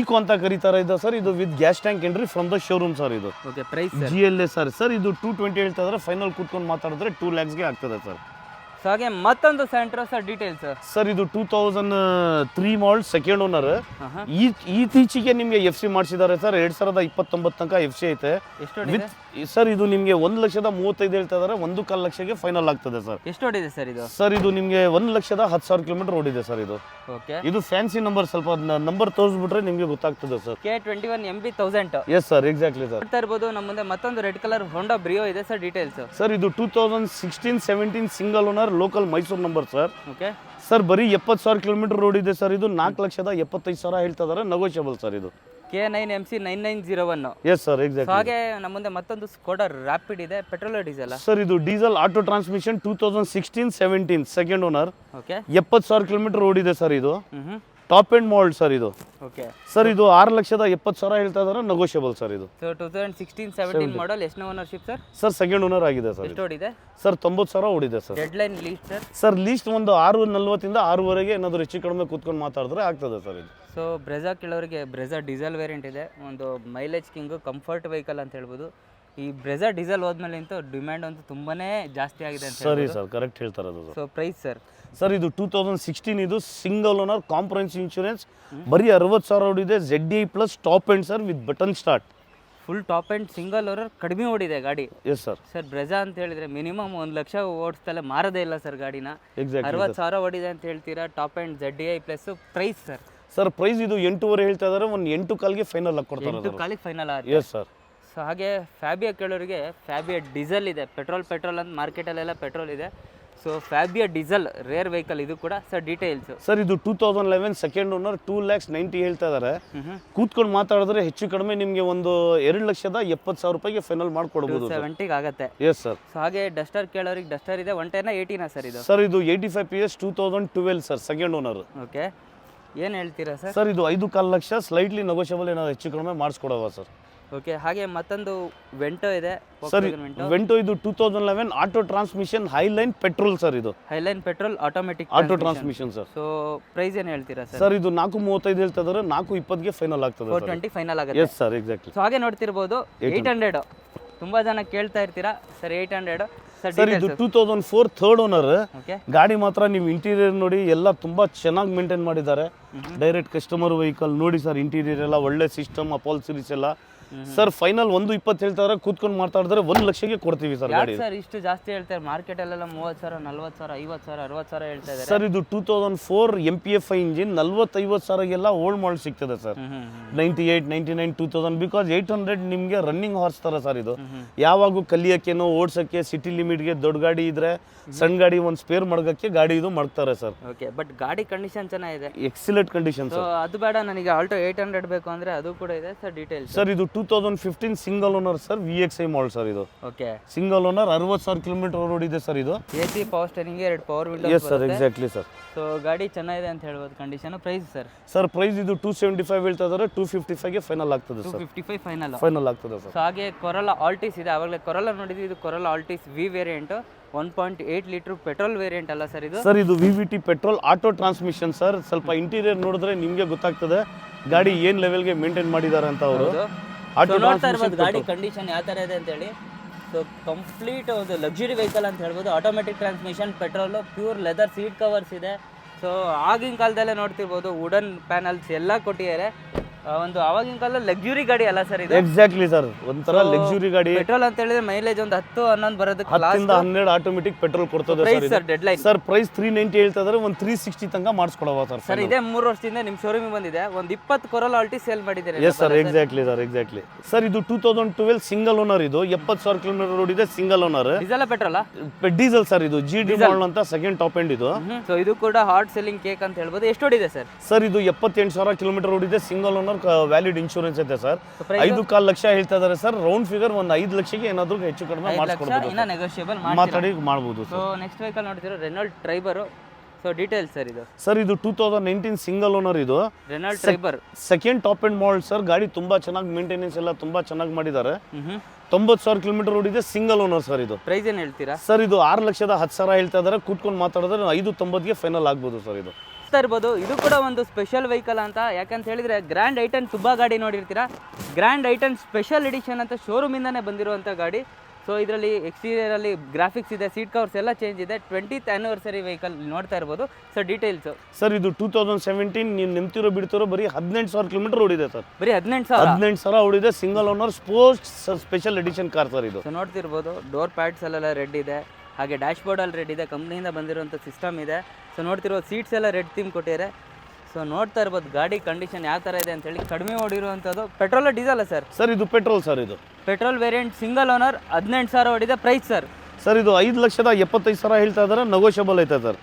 ಈಕೋ ಅಂತ ಕರೀತಾರೆ ಇದೆ ಸರ್. ಇದು with gas tank entry from the showroom sir ಇದು. Okay price sir G L A sir. Sir ಇದು ಟೂ ಟ್ವೆಂಟಿ ಹೇಳ್ತಾ ಇದ್ರೆ. ಫೈನಲ್ ಕೂತ್ಕೊಂಡು ಮಾತಾಡಿದ್ರೆ ಟೂ ಲ್ಯಾಕ್ಸ್ಗೆ ಆಗ್ತದೆ ಸರ್. ಸೊ ಹಾಗೆ ಮತ್ತೊಂದು ಸರ್ ಡೀಟೇಲ್ಸ್ ಸರ್ ಇದು two thousand three mall second owner ಈ ಇತ್ತೀಚೆಗೆ ನಿಮಗೆ ಎಫ್ ಸಿ ಮಾಡಿಸಿದ್ದಾರೆ ಸರ್ ಎರಡ್ ಸಾವಿರದ ಇಪ್ಪತ್ತೊಂಬತ್ತು ತನಕ ಎಫ್ ಸಿ ಐತೆ. ವಿತ್ ಸರ್ ಇದು ನಿಮಗೆ ಒಂದು ಲಕ್ಷದ ಮೂವತ್ತೈದು ಹೇಳ್ತಾ ಇದ್ದಾರೆ. ಒಂದು ಕಾಲು ಲಕ್ಷಕ್ಕೆ ಫೈನಲ್ ಆಗ್ತದೆ ಸರ್ ಎಷ್ಟು ಓಡಿದೆ ಸರ್ ಇದು? ಸರ್ ಇದು ನಿಮಗೆ ಒಂದು ಲಕ್ಷದ ಹತ್ತು ಸಾವಿರ ಕಿಲೋಮೀಟರ್ ಓಡಿದೆ ಸರ್ ಇದು. ಓಕೆ ಇದು ಫ್ಯಾನ್ಸಿ ನಂಬರ್ ಸ್ವಲ್ಪ ನಂಬರ್ ತೋರಿಸ್ಬಿಟ್ರೆ ನಿಮಗೆ ಗೊತ್ತಾಗ್ತದೆ sir K twenty one M B thousand S sir exactly sir ನೋಡ್ತಾ ಇರ್ಬೋದು ನಮ್ಮ ಮುಂದೆ ಮತ್ತೊಂದು ರೆಡ್ ಕಲರ್ ಹೊಂಡಾ ಬ್ರಿಯೋ ಇದೆ ಸರ್ ಡೀಟೇಲ್ಸ್ ಸರ್ ಇದು two thousand sixteen seventeen single owner local Mysuru number sir okay sir ಬರೀ ಎಪ್ಪತ್ತು ಸಾವಿರ ಕಿಲೋಮೀಟರ್ ರೋಡ್ ಇದೆ ಸರ್ ಇದು ನಾಲ್ಕು ಲಕ್ಷದ ಎಪ್ಪತ್ತೈದು ಸಾವಿರ ಹೇಳ್ತಾ ಇದಾರೆ. ನಗೋಷಿಯಬಲ್ ಸರ್ ಇದು. K nine M C nine nine zero one S sir exact ಹಾಗೆ ನಮ್ಮ ಮುಂದೆ ಮತ್ತೊಂದು ಸ್ಕೋಡಾ ರ್ಯಾಪಿಡ್ ಇದೆ ಪೆಟ್ರೋಲ್ ಡೀಸೆಲ್ ಸರ್ ಇದು diesel auto transmission two thousand sixteen seventeen second owner okay ಎಪ್ಪತ್ತು ಸಾವಿರ ಕಿಲೋಮೀಟರ್ ಓಡಿದೆ ಸರ್ ಇದು. ಟಾಪ್ ಎಂಡ್ ಮೋಲ್ಡ್ ಸರ್ ಇದು. ಓಕೆ ಸರ್ ಇದು ಆರು ಲಕ್ಷದ ಎಪ್ಪತ್ತು ಸಾವಿರ ಹೇಳ್ತಾ ಇದ್ದಾರೆ ನೆಗೋಷಿಯಬಲ್ ಸರ್ ಇದು. So two thousand sixteen seventeen model ಎಷ್ಟನೇ ownership sir sir second owner ಆಗಿದೆ ಸರ್ ಎಷ್ಟು ಓಡಿದೆ? ಸರ್ ತೊಂಬತ್ತು ಸಾವಿರ ಓಡಿದೆ sir deadline least sir sir least ಒಂದು ಆರು ನಲ್ವತ್ತಿಂದ ಆರೂವರೆಗೆ ಏನಾದರೂ ಹೆಚ್ಚು ಕಡಿಮೆ ಕೂತ್ಕೊಂಡು ಮಾತಾಡಿದ್ರೆ ಆಗ್ತದೆ ಸರ್ ಇದು. ಸೊ ಬ್ರೆಜಾ ಕೇಳೋರಿಗೆ ಬ್ರೆಜಾ ಡೀಸೆಲ್ ವೇರಿಯಂಟ್ ಇದೆ. ಒಂದು ಮೈಲೇಜ್ ಕಿಂಗು ಕಂಫರ್ಟ್ ವೆಹಿಕಲ್ ಅಂತ ಹೇಳ್ಬೋದು. ಈ ಬ್ರೆಜಾ ಡೀಸೆಲ್ ಹೋದ್ಮೇಲೆ ಡಿಮ್ಯಾಂಡ್ ಅಂತೂ ತುಂಬಾನೇ ಜಾಸ್ತಿ ಆಗಿದೆ ಅಂತ ಸರಿ ಸರ್ ಕರೆಕ್ಟ್ ಹೇಳ್ತಾರೆ ಅದು ಸೊ ಪ್ರೈಸ್ ಸರ್ ಸರ್ ಇದು ಟೂ ತೌಸಂಡ್ ಸಿಕ್ಸ್ಟೀನ್ ಇದು ಸಿಂಗಲ್ ಓನರ್ ಕಾಂಪ್ರಹೆನ್ಸಿವ್ ಇನ್ಶೂರೆನ್ಸ್ ಬರೀ ಅರವತ್ತು ಸಾವಿರ ಓಡಿದೆ. Z I plus top end sir with button start full top end single owner ಕಡಿಮೆ ಓಡಿದೆ ಗಾಡಿ. ಎಸ್ ಸರ್ ಸರ್ ಬ್ರೆಜಾ ಅಂತ ಹೇಳಿದ್ರೆ ಮಿನಿಮಮ್ ಒಂದು ಲಕ್ಷ ಓಡಿಸ್ತಲ್ಲ ಮಾರದೇ ಇಲ್ಲ ಸರ್ ಗಾಡಿನ. ಅರವತ್ತು ಸಾವಿರ ಓಡಿದೆ ಅಂತ ಹೇಳ್ತೀರಾ? Top end Z I plus price sir sir price ಇದು ಎಂಟೂವರೆ ಹೇಳ್ತಾ ಇದಾರೆ. ಒಂದು ಎಂಟು ಕಾಲ್ಗೆ ಫೈನಲ್ ಆಗಿ ಎಂಟು ಕೊಡ್ತಾರೆ ಕಾಲಿಗೆ ಫೈನಲ್ ಆಗುತ್ತೆ. ಎಸ್ ಸರ್ ಸೊ ಹಾಗೆ ಫ್ಯಾಬಿಯಾ ಕೇಳೋರಿಗೆ ಫ್ಯಾಬಿಯಾ ಡೀಸೆಲ್ ಇದೆ. ಪೆಟ್ರೋಲ್ ಪೆಟ್ರೋಲ್ ಅಂತ ಮಾರ್ಕೆಟಲ್ಲೆಲ್ಲ ಪೆಟ್ರೋಲ್ ಇದೆ. So Fabia diesel rare vehicle ಇದು ಕೂಡ ಸರ್ ಡೀಟೇಲ್ಸ್ ಸರ್ ಇದು two thousand eleven second owner two lakhs ninety ಹೇಳ್ತಾ ಇದಾರೆ. ಕೂತ್ಕೊಂಡು ಮಾತಾಡಿದ್ರೆ ಹೆಚ್ಚು ಕಡಿಮೆ ನಿಮಗೆ ಒಂದು ಎರಡು ಲಕ್ಷದ ಎಪ್ಪತ್ತು ಸಾವಿರ ರೂಪಾಯಿಗೆ ಫೈನಲ್ ಮಾಡ್ಕೊಡ್ಬೋದು ಸೆವೆಂಟಿಗೆ ಆಗುತ್ತೆ. ಎಸ್ ಸರ್ ಸೊ ಹಾಗೆ ಡಸ್ಟರ್ ಕೇಳೋರಿಗೆ ಡಸ್ಟರ್ ಇದೆ ಒನ್ ಟೆನ್ನ ಏಯ್ಟೀನಾ ಸರ್ ಇದು? ಸರ್ ಇದು eighty five P S two thousand twelve sir second owner okay ಏನು ಹೇಳ್ತೀರಾ ಸರ್ ಸರ್ ಇದು ಐದು ಕಾಲು ಲಕ್ಷ ಸ್ಲೈಟ್ಲಿ ನೆಗೋಷಿಯಬಲ್ ಏನಾದ್ರು ಹೆಚ್ಚು ಕಡಿಮೆ ಮಾಡಿಸ್ಕೊಡೋವಾ ಸರ್ ಓಕೆ ಹಾಗೆ ಮತ್ತೊಂದು ವೆಂಟೋ ಇದೆ ಸರ್ ವೆಂಟೋ ಇದು two thousand eleven auto transmission Highline petrol sir ಇದು. Highline petrol automatic auto transmission sir so price ಏನು ಹೇಳ್ತೀರಾ ಸರ್ ಸರ್ ಇದು ನಾಲ್ಕು ಮೂವತ್ತೈದು ಹೇಳ್ತಾ ಇದ್ದಾರೆ ನಾಲ್ಕು ಇಪ್ಪತ್ತಿಗೆ ಫೈನಲ್ ಆಗ್ತದೆ ಫೋರ್ ಟ್ವೆಂಟಿ ಫೈನಲ್ ಆಗುತ್ತೆ. ಎಸ್ ಸರ್ ಎಕ್ಸಾಕ್ಟ್ಲಿ ಸೊ ಹಾಗೆ ನೋಡ್ತಿರ್ಬೋದು ಏಯ್ಟ್ ಹಂಡ್ರೆಡ್ ತುಂಬಾ ಜನ ಕೇಳ್ತಾ ಇರ್ತೀರಾ? ಸರ್ ಏಯ್ಟ್ ಹಂಡ್ರೆಡ್ ಸರ್ ಇದು two thousand four third owner ಗಾಡಿ ಮಾತ್ರ ನೀವು ಇಂಟೀರಿಯರ್ ನೋಡಿ ಎಲ್ಲ ತುಂಬಾ ಚೆನ್ನಾಗಿ ಮೇಂಟೈನ್ ಮಾಡಿದ್ದಾರೆ. ಡೈರೆಕ್ಟ್ ಕಸ್ಟಮರ್ ವೆಹಿಕಲ್ ನೋಡಿ ಸರ್ ಇಂಟೀರಿಯರ್ ಎಲ್ಲ ಒಳ್ಳೆ ಸಿಸ್ಟಮ್ ಅಪಾಲ್ ಸಿರೀಸ್ ಎಲ್ಲ. ಸರ್ ಫೈನಲ್ ಒಂದು ಇಪ್ಪತ್ತು ಹೇಳ್ತಾರೆ ಕೂತ್ಕೊಂಡು ಮಾತಾಡಿದ್ರೆ ಒಂದು ಲಕ್ಷಕ್ಕೆ ಕೊಡ್ತೀವಿ ಸರ್ ಗಾಡಿ. ಸರ್ ಇಷ್ಟು ಜಾಸ್ತಿ ಹೇಳ್ತಾರೆ? ಮಾರ್ಕೆಟಲ್ಲೆಲ್ಲ ಮೂವತ್ತು ಸಾವಿರ ನಲ್ವತ್ತು ಸಾವಿರ ಐವತ್ತು ಸಾವಿರ ಅರವತ್ತು ಸಾವಿರ ಹೇಳ್ತಾ ಇದ್ದಾರೆ. ಸರ್ ಇದು two thousand four M P F I engine ನಲ್ವತ್ತೈವತ್ತು ಸಾವಿರಗೆಲ್ಲ ಓಲ್ಡ್ ಮಾಡಲ್ ಸಿಗ್ತದೆ sir. Ninety eight ninety nine two thousand because eight hundred ನಿಮಗೆ ರನ್ನಿಂಗ್ ಹಾರ್ಸ್ ಥರ ಸರ್ ಇದು. ಯಾವಾಗೂ ಕಲಿಯೋಕ್ಕೇನೋ ಓಡ್ಸೋಕ್ಕೆ ಸಿಟಿ ಲಿಮಿಟ್ಗೆ ದೊಡ್ಡ ಗಾಡಿ ಇದ್ರೆ ಸಣ್ಣ ಗಾಡಿ ಒಂದು ಸ್ಪೇರ್ ಮಡ್ಗಕ್ಕೆ ಗಾಡಿ ಇದು ಮಾಡ್ತಾರೆ ಸರ್. ಓಕೆ ಬಟ್ ಗಾಡಿ ಕಂಡೀಷನ್ ಚೆನ್ನಾಗಿದೆ. Excellent condition sir. ಅದು ಬೇಡ ನನಗೆ ಆಲ್ಟೋ ಏಯ್ಟ್ ಹಂಡ್ರೆಡ್ ಬೇಕು ಅಂದರೆ ಅದು ಕೂಡ ಇದೆ ಸರ್ ಡೀಟೇಲ್ಸ್ ಸರ್ ಇದು two thousand fifteen single owner sir V X I mall sir ಇದು. ಓಕೆ ಸಿಂಗಲ್ ಓನರ್ ಅರವತ್ತು ಸಾವಿರ ಕಿಲೋಮೀಟರ್ ಓಡಿದೆ ಸರ್ ಇದು. ಎ ಸಿ ಪವರ್ ಸ್ಟೇರಿಂಗ್ ಎರಡು power S windows sir exactly sir so ಗಾಡಿ ಚೆನ್ನಾಗಿದೆ ಅಂತ ಹೇಳ್ಬೋದು condition price sir sir price ಇದು ಟೂ ಸೆವೆಂಟಿ ಫೈವ್ ಹೇಳ್ತಾ ಇದ್ದಾರೆ ಟೂ ಫಿಫ್ಟಿ ಫೈವ್ಗೆ ಫೈನಲ್ ಆಗ್ತದೆ two sir fifty five final final ಆಗ್ತದೆ ಸರ್ ಸೊ ಹಾಗೆ ಕೊರಲ ಆಲ್ಟಿಸ್ ಇದೆ. ಆವಾಗಲೇ ಕೊರಲ ನೋಡಿದ್ವಿ ಇದು Corolla Altis V variant one point eight litre petrol variant ಅಲ್ಲ ಸರ್ ಇದು? ಸರ್ ಇದು V V T petrol auto transmission sir ಸ್ವಲ್ಪ ಇಂಟೀರಿಯರ್ ನೋಡಿದ್ರೆ ನಿಮಗೆ ಗೊತ್ತಾಗ್ತದೆ. ಗಾಡಿ ಏನು ಲೆವೆಲ್ಗೆ ಮೇಂಟೈನ್ ಮಾಡಿದ್ದಾರೆ ಅಂತ ಅವರು. ಆಟೋ ನೋಡ್ತಾ ಇರ್ಬೋದು ಗಾಡಿ ಕಂಡೀಷನ್ ಯಾವ ಥರ ಇದೆ ಅಂತೇಳಿ. ಸೊ ಕಂಪ್ಲೀಟ್ ಒಂದು ಲಕ್ಸುರಿ ವೆಹಿಕಲ್ ಅಂತ ಹೇಳ್ಬೋದು automatic transmission petrol pure leather seat covers ಇದೆ. ಸೊ ಆಗಿನ ಕಾಲದಲ್ಲೇ ನೋಡ್ತಿರ್ಬೋದು ವುಡನ್ ಪ್ಯಾನಲ್ಸ್ ಎಲ್ಲ ಕೊಟ್ಟಿದ್ದಾರೆ. ಒಂದು ಅವಾಗಿನ ಕಾಲ ಲಕ್ಸುರಿ ಗಾಡಿ ಅಲ್ಲ ಸರ್ ಇದು? ಎಕ್ಸಾಕ್ಟ್ಲಿ ಸರ್ ಒಂಥರ ಲಕ್ಸುರಿ ಗಾಡಿ. ಪೆಟ್ರೋಲ್ ಅಂತ ಹೇಳಿದ್ರೆ ಮೈಲೇಜ್ ಒಂದು ಹತ್ತು ಹನ್ನೊಂದು ಬರೋದಕ್ಕೆ ಹತ್ತರಿಂದ ಹನ್ನೆರಡು ಆಟೋಮೆಟಿಕ್ ಪೆಟ್ರೋಲ್ ಕೊಡ್ತದೆ price sir deadline sir price three ninety ಹೇಳ್ತಾ ಇದ್ದಾರೆ ಒಂದು ತ್ರೀ ಸಿಕ್ಸ್ಟಿ ತನಕ ಮಾಡಿಸ್ಕೊಡವ ಸರ್ ಸರ್ ಇದೇ ಮೂರು ವರ್ಷದಿಂದ ನಿಮ್ಮ ಶೋರೂಮಿಗೆ ಬಂದಿದೆ. ಒಂದು ಇಪ್ಪತ್ತು ಕೊರಲ್ ಆಲ್ಟಿ ಸೇಲ್ ಮಾಡಿದ್ದಾರೆ yes sir exactly sir exactly sir ಇದು two thousand twelve single owner ಇದು. ಎಪ್ಪತ್ತು ಸಾವಿರ ಕಿಲೋಮೀಟರ್ ರೋಡ್ ಇದೆ single owner diesel petrol diesel sir ಇದು. ಜಿ ಡಿ ಮಾಡಲ್ ಅಂತ ಸೆಕೆಂಡ್ ಟಾಪ್ ಎಂಡ್ ಇದು. ಸೊ ಇದು ಕೂಡ ಹಾರ್ಡ್ ಸೆಲ್ಲಿಂಗ್ ಕೇಕ್ ಅಂತ ಹೇಳ್ಬೋದು. ಎಷ್ಟು ಓಡಿದೆ ಸರ್ ಸರ್ ಇದು ಎಪ್ಪತ್ತೆಂಟು ಸಾವಿರ ಕಿಲೋಮೀಟರ್ ಓಡಿದೆ ಸಿಂಗಲ್ ಓನರ್ ವ್ಯಾಲಿಡ್ ಇನ್ಶೂರೆನ್ಸ್ ಐತೆ ಸರ್? ಐದು ಕಾಲು ಲಕ್ಷ ಹೇಳ್ತಾ ಇದ್ದಾರೆ ಸರ್ ರೌಂಡ್ ಫಿಗರ್ ಒಂದು ಐದು ಲಕ್ಷಕ್ಕೆ ಏನಾದರೂ ಹೆಚ್ಚು ಕಡಿಮೆ ಮಾಡಿಸ್ಕೊಡ್ಬೋದು ಮಾತಾಡಿ ಮಾಡ್ಬೋದು so next vehicle ನೋಡ್ತಿರೋ Renault Triber so detail sir ಇದು. ಸರ್ ಇದು two thousand nineteen single owner ಇದು. Renault Triber second top end model sir ಗಾಡಿ ತುಂಬಾ ಚೆನ್ನಾಗಿ ಮೇಂಟೆನೆನ್ಸ್ ಎಲ್ಲ ತುಂಬಾ ಚೆನ್ನಾಗಿ ಮಾಡಿದ್ದಾರೆ. ತೊಂಬತ್ತು ಸಾವಿರ ಕಿಲೋಮೀಟರ್ ಓಡಿದೆ ಸಿಂಗಲ್ ಓನರ್ ಸರ್ ಇದು. ಪ್ರೈಸ್ ಏನು ಹೇಳ್ತೀರಾ? ಸರ್ ಇದು ಆರು ಲಕ್ಷದ ಹತ್ತು ಸಾವಿರ ಹೇಳ್ತಾ ಇದ್ದಾರೆ ಕೂತ್ಕೊಂಡು ಮಾತಾಡಿದ್ರೆ ಐದು ತೊಂಬತ್ತಿಗೆ ಫೈನಲ್ ಆಗ್ಬೋದು ಸರ್ ಇದು. ನೋಡ್ತಾ ಇರ್ಬೋದು. ಇದು ಕೂಡ ಒಂದು ಸ್ಪೆಷಲ್ ವೆಹಿಕಲ್ ಅಂತ. ಯಾಕಂತ ಹೇಳಿದ್ರೆ ಗ್ರ್ಯಾಂಡ್ ಐಟನ್ ತುಂಬ ಗಾಡಿ ನೋಡಿರ್ತೀರಾ? ಗ್ರ್ಯಾಂಡ್ ಐಟನ್ ಸ್ಪೆಷಲ್ ಎಡಿಷನ್ ಅಂತ ಶೋರೂಮಿಂದನೇ ಬಂದಿರುವಂಥ ಗಾಡಿ. ಸೊ ಇದರಲ್ಲಿ ಎಕ್ಸ್ಟೀರಿಯರಲ್ಲಿ ಗ್ರಾಫಿಕ್ಸ್ ಇದೆ ಸೀಟ್ ಕವರ್ಸ್ ಎಲ್ಲ ಚೇಂಜ್ ಇದೆ. ಟ್ವೆಂಟಿತ್ ಆ್ಯನಿವರ್ಸರಿ ವೆಹಿಕಲ್ ನೋಡ್ತಾ ಇರ್ಬೋದು. ಸರ್ ಡೀಟೇಲ್ಸ್ ಸರ್ ಇದು ಟೂ ತೌಸಂಡ್ ಸೆವೆಂಟೀನ್ ನೀವು ನಿಂತಿರೋ ಬಿಡ್ತಿರೋ ಬರೀ ಹದಿನೆಂಟು ಸಾವಿರ ಕಿಲೋಮೀಟರ್ ಓಡಿದೆ ಸರ್. ಬರೀ ಹದಿನೆಂಟು ಸಾವಿರ? ಹದಿನೆಂಟು ಸಾವಿರ ಓಡಿದೆ. Single owner sports special edition car sir ಇದು. ಸೊ ನೋಡ್ತಿರ್ಬೋದು. ಡೋರ್ ಪ್ಯಾಡ್ಸ್ ಅಲ್ಲೆಲ್ಲ ರೆಡ್ ಇದೆ. ಹಾಗೆ ಡ್ಯಾಶ್ ಬೋರ್ಡಲ್ಲಿ ರೆಡ್ ಇದೆ ಕಂಪ್ನಿಯಿಂದ ಬಂದಿರುವಂಥ ಸಿಸ್ಟಮ್ ಇದೆ. ಸೊ ನೋಡ್ತಿರೋ ಸೀಟ್ಸ್ ಎಲ್ಲ ರೆಡ್ ಥೀಮ್ ಕೊಟ್ಟಿದ್ದಾರೆ. ಸೊ ನೋಡ್ತಾ ಇರ್ಬೋದು ಗಾಡಿ ಕಂಡೀಷನ್ ಯಾವ ಥರ ಇದೆ ಅಂತ ಹೇಳಿ. ಕಡಿಮೆ ಓಡಿರುವಂಥದ್ದು ಪೆಟ್ರೋಲ್ ಡೀಸೆಲ್ ಸರ್ ಸರ್ ಇದು ಪೆಟ್ರೋಲ್ ಸರ್ ಇದು. ಪೆಟ್ರೋಲ್ ವೇರಿಯಂಟ್ ಸಿಂಗಲ್ ಓನರ್ ಹದಿನೆಂಟು ಸಾವಿರ ಓಡಿದೆ ಪ್ರೈಸ್ ಸರ್ ಸರ್ ಇದು ಐದು ಲಕ್ಷದ ಎಪ್ಪತ್ತೈದು ಸಾವಿರ ಹೇಳ್ತಾ ಇದ್ದಾರೆ ನಗೋಷಿಯಬಲ್ ಐತೆ ಸರ್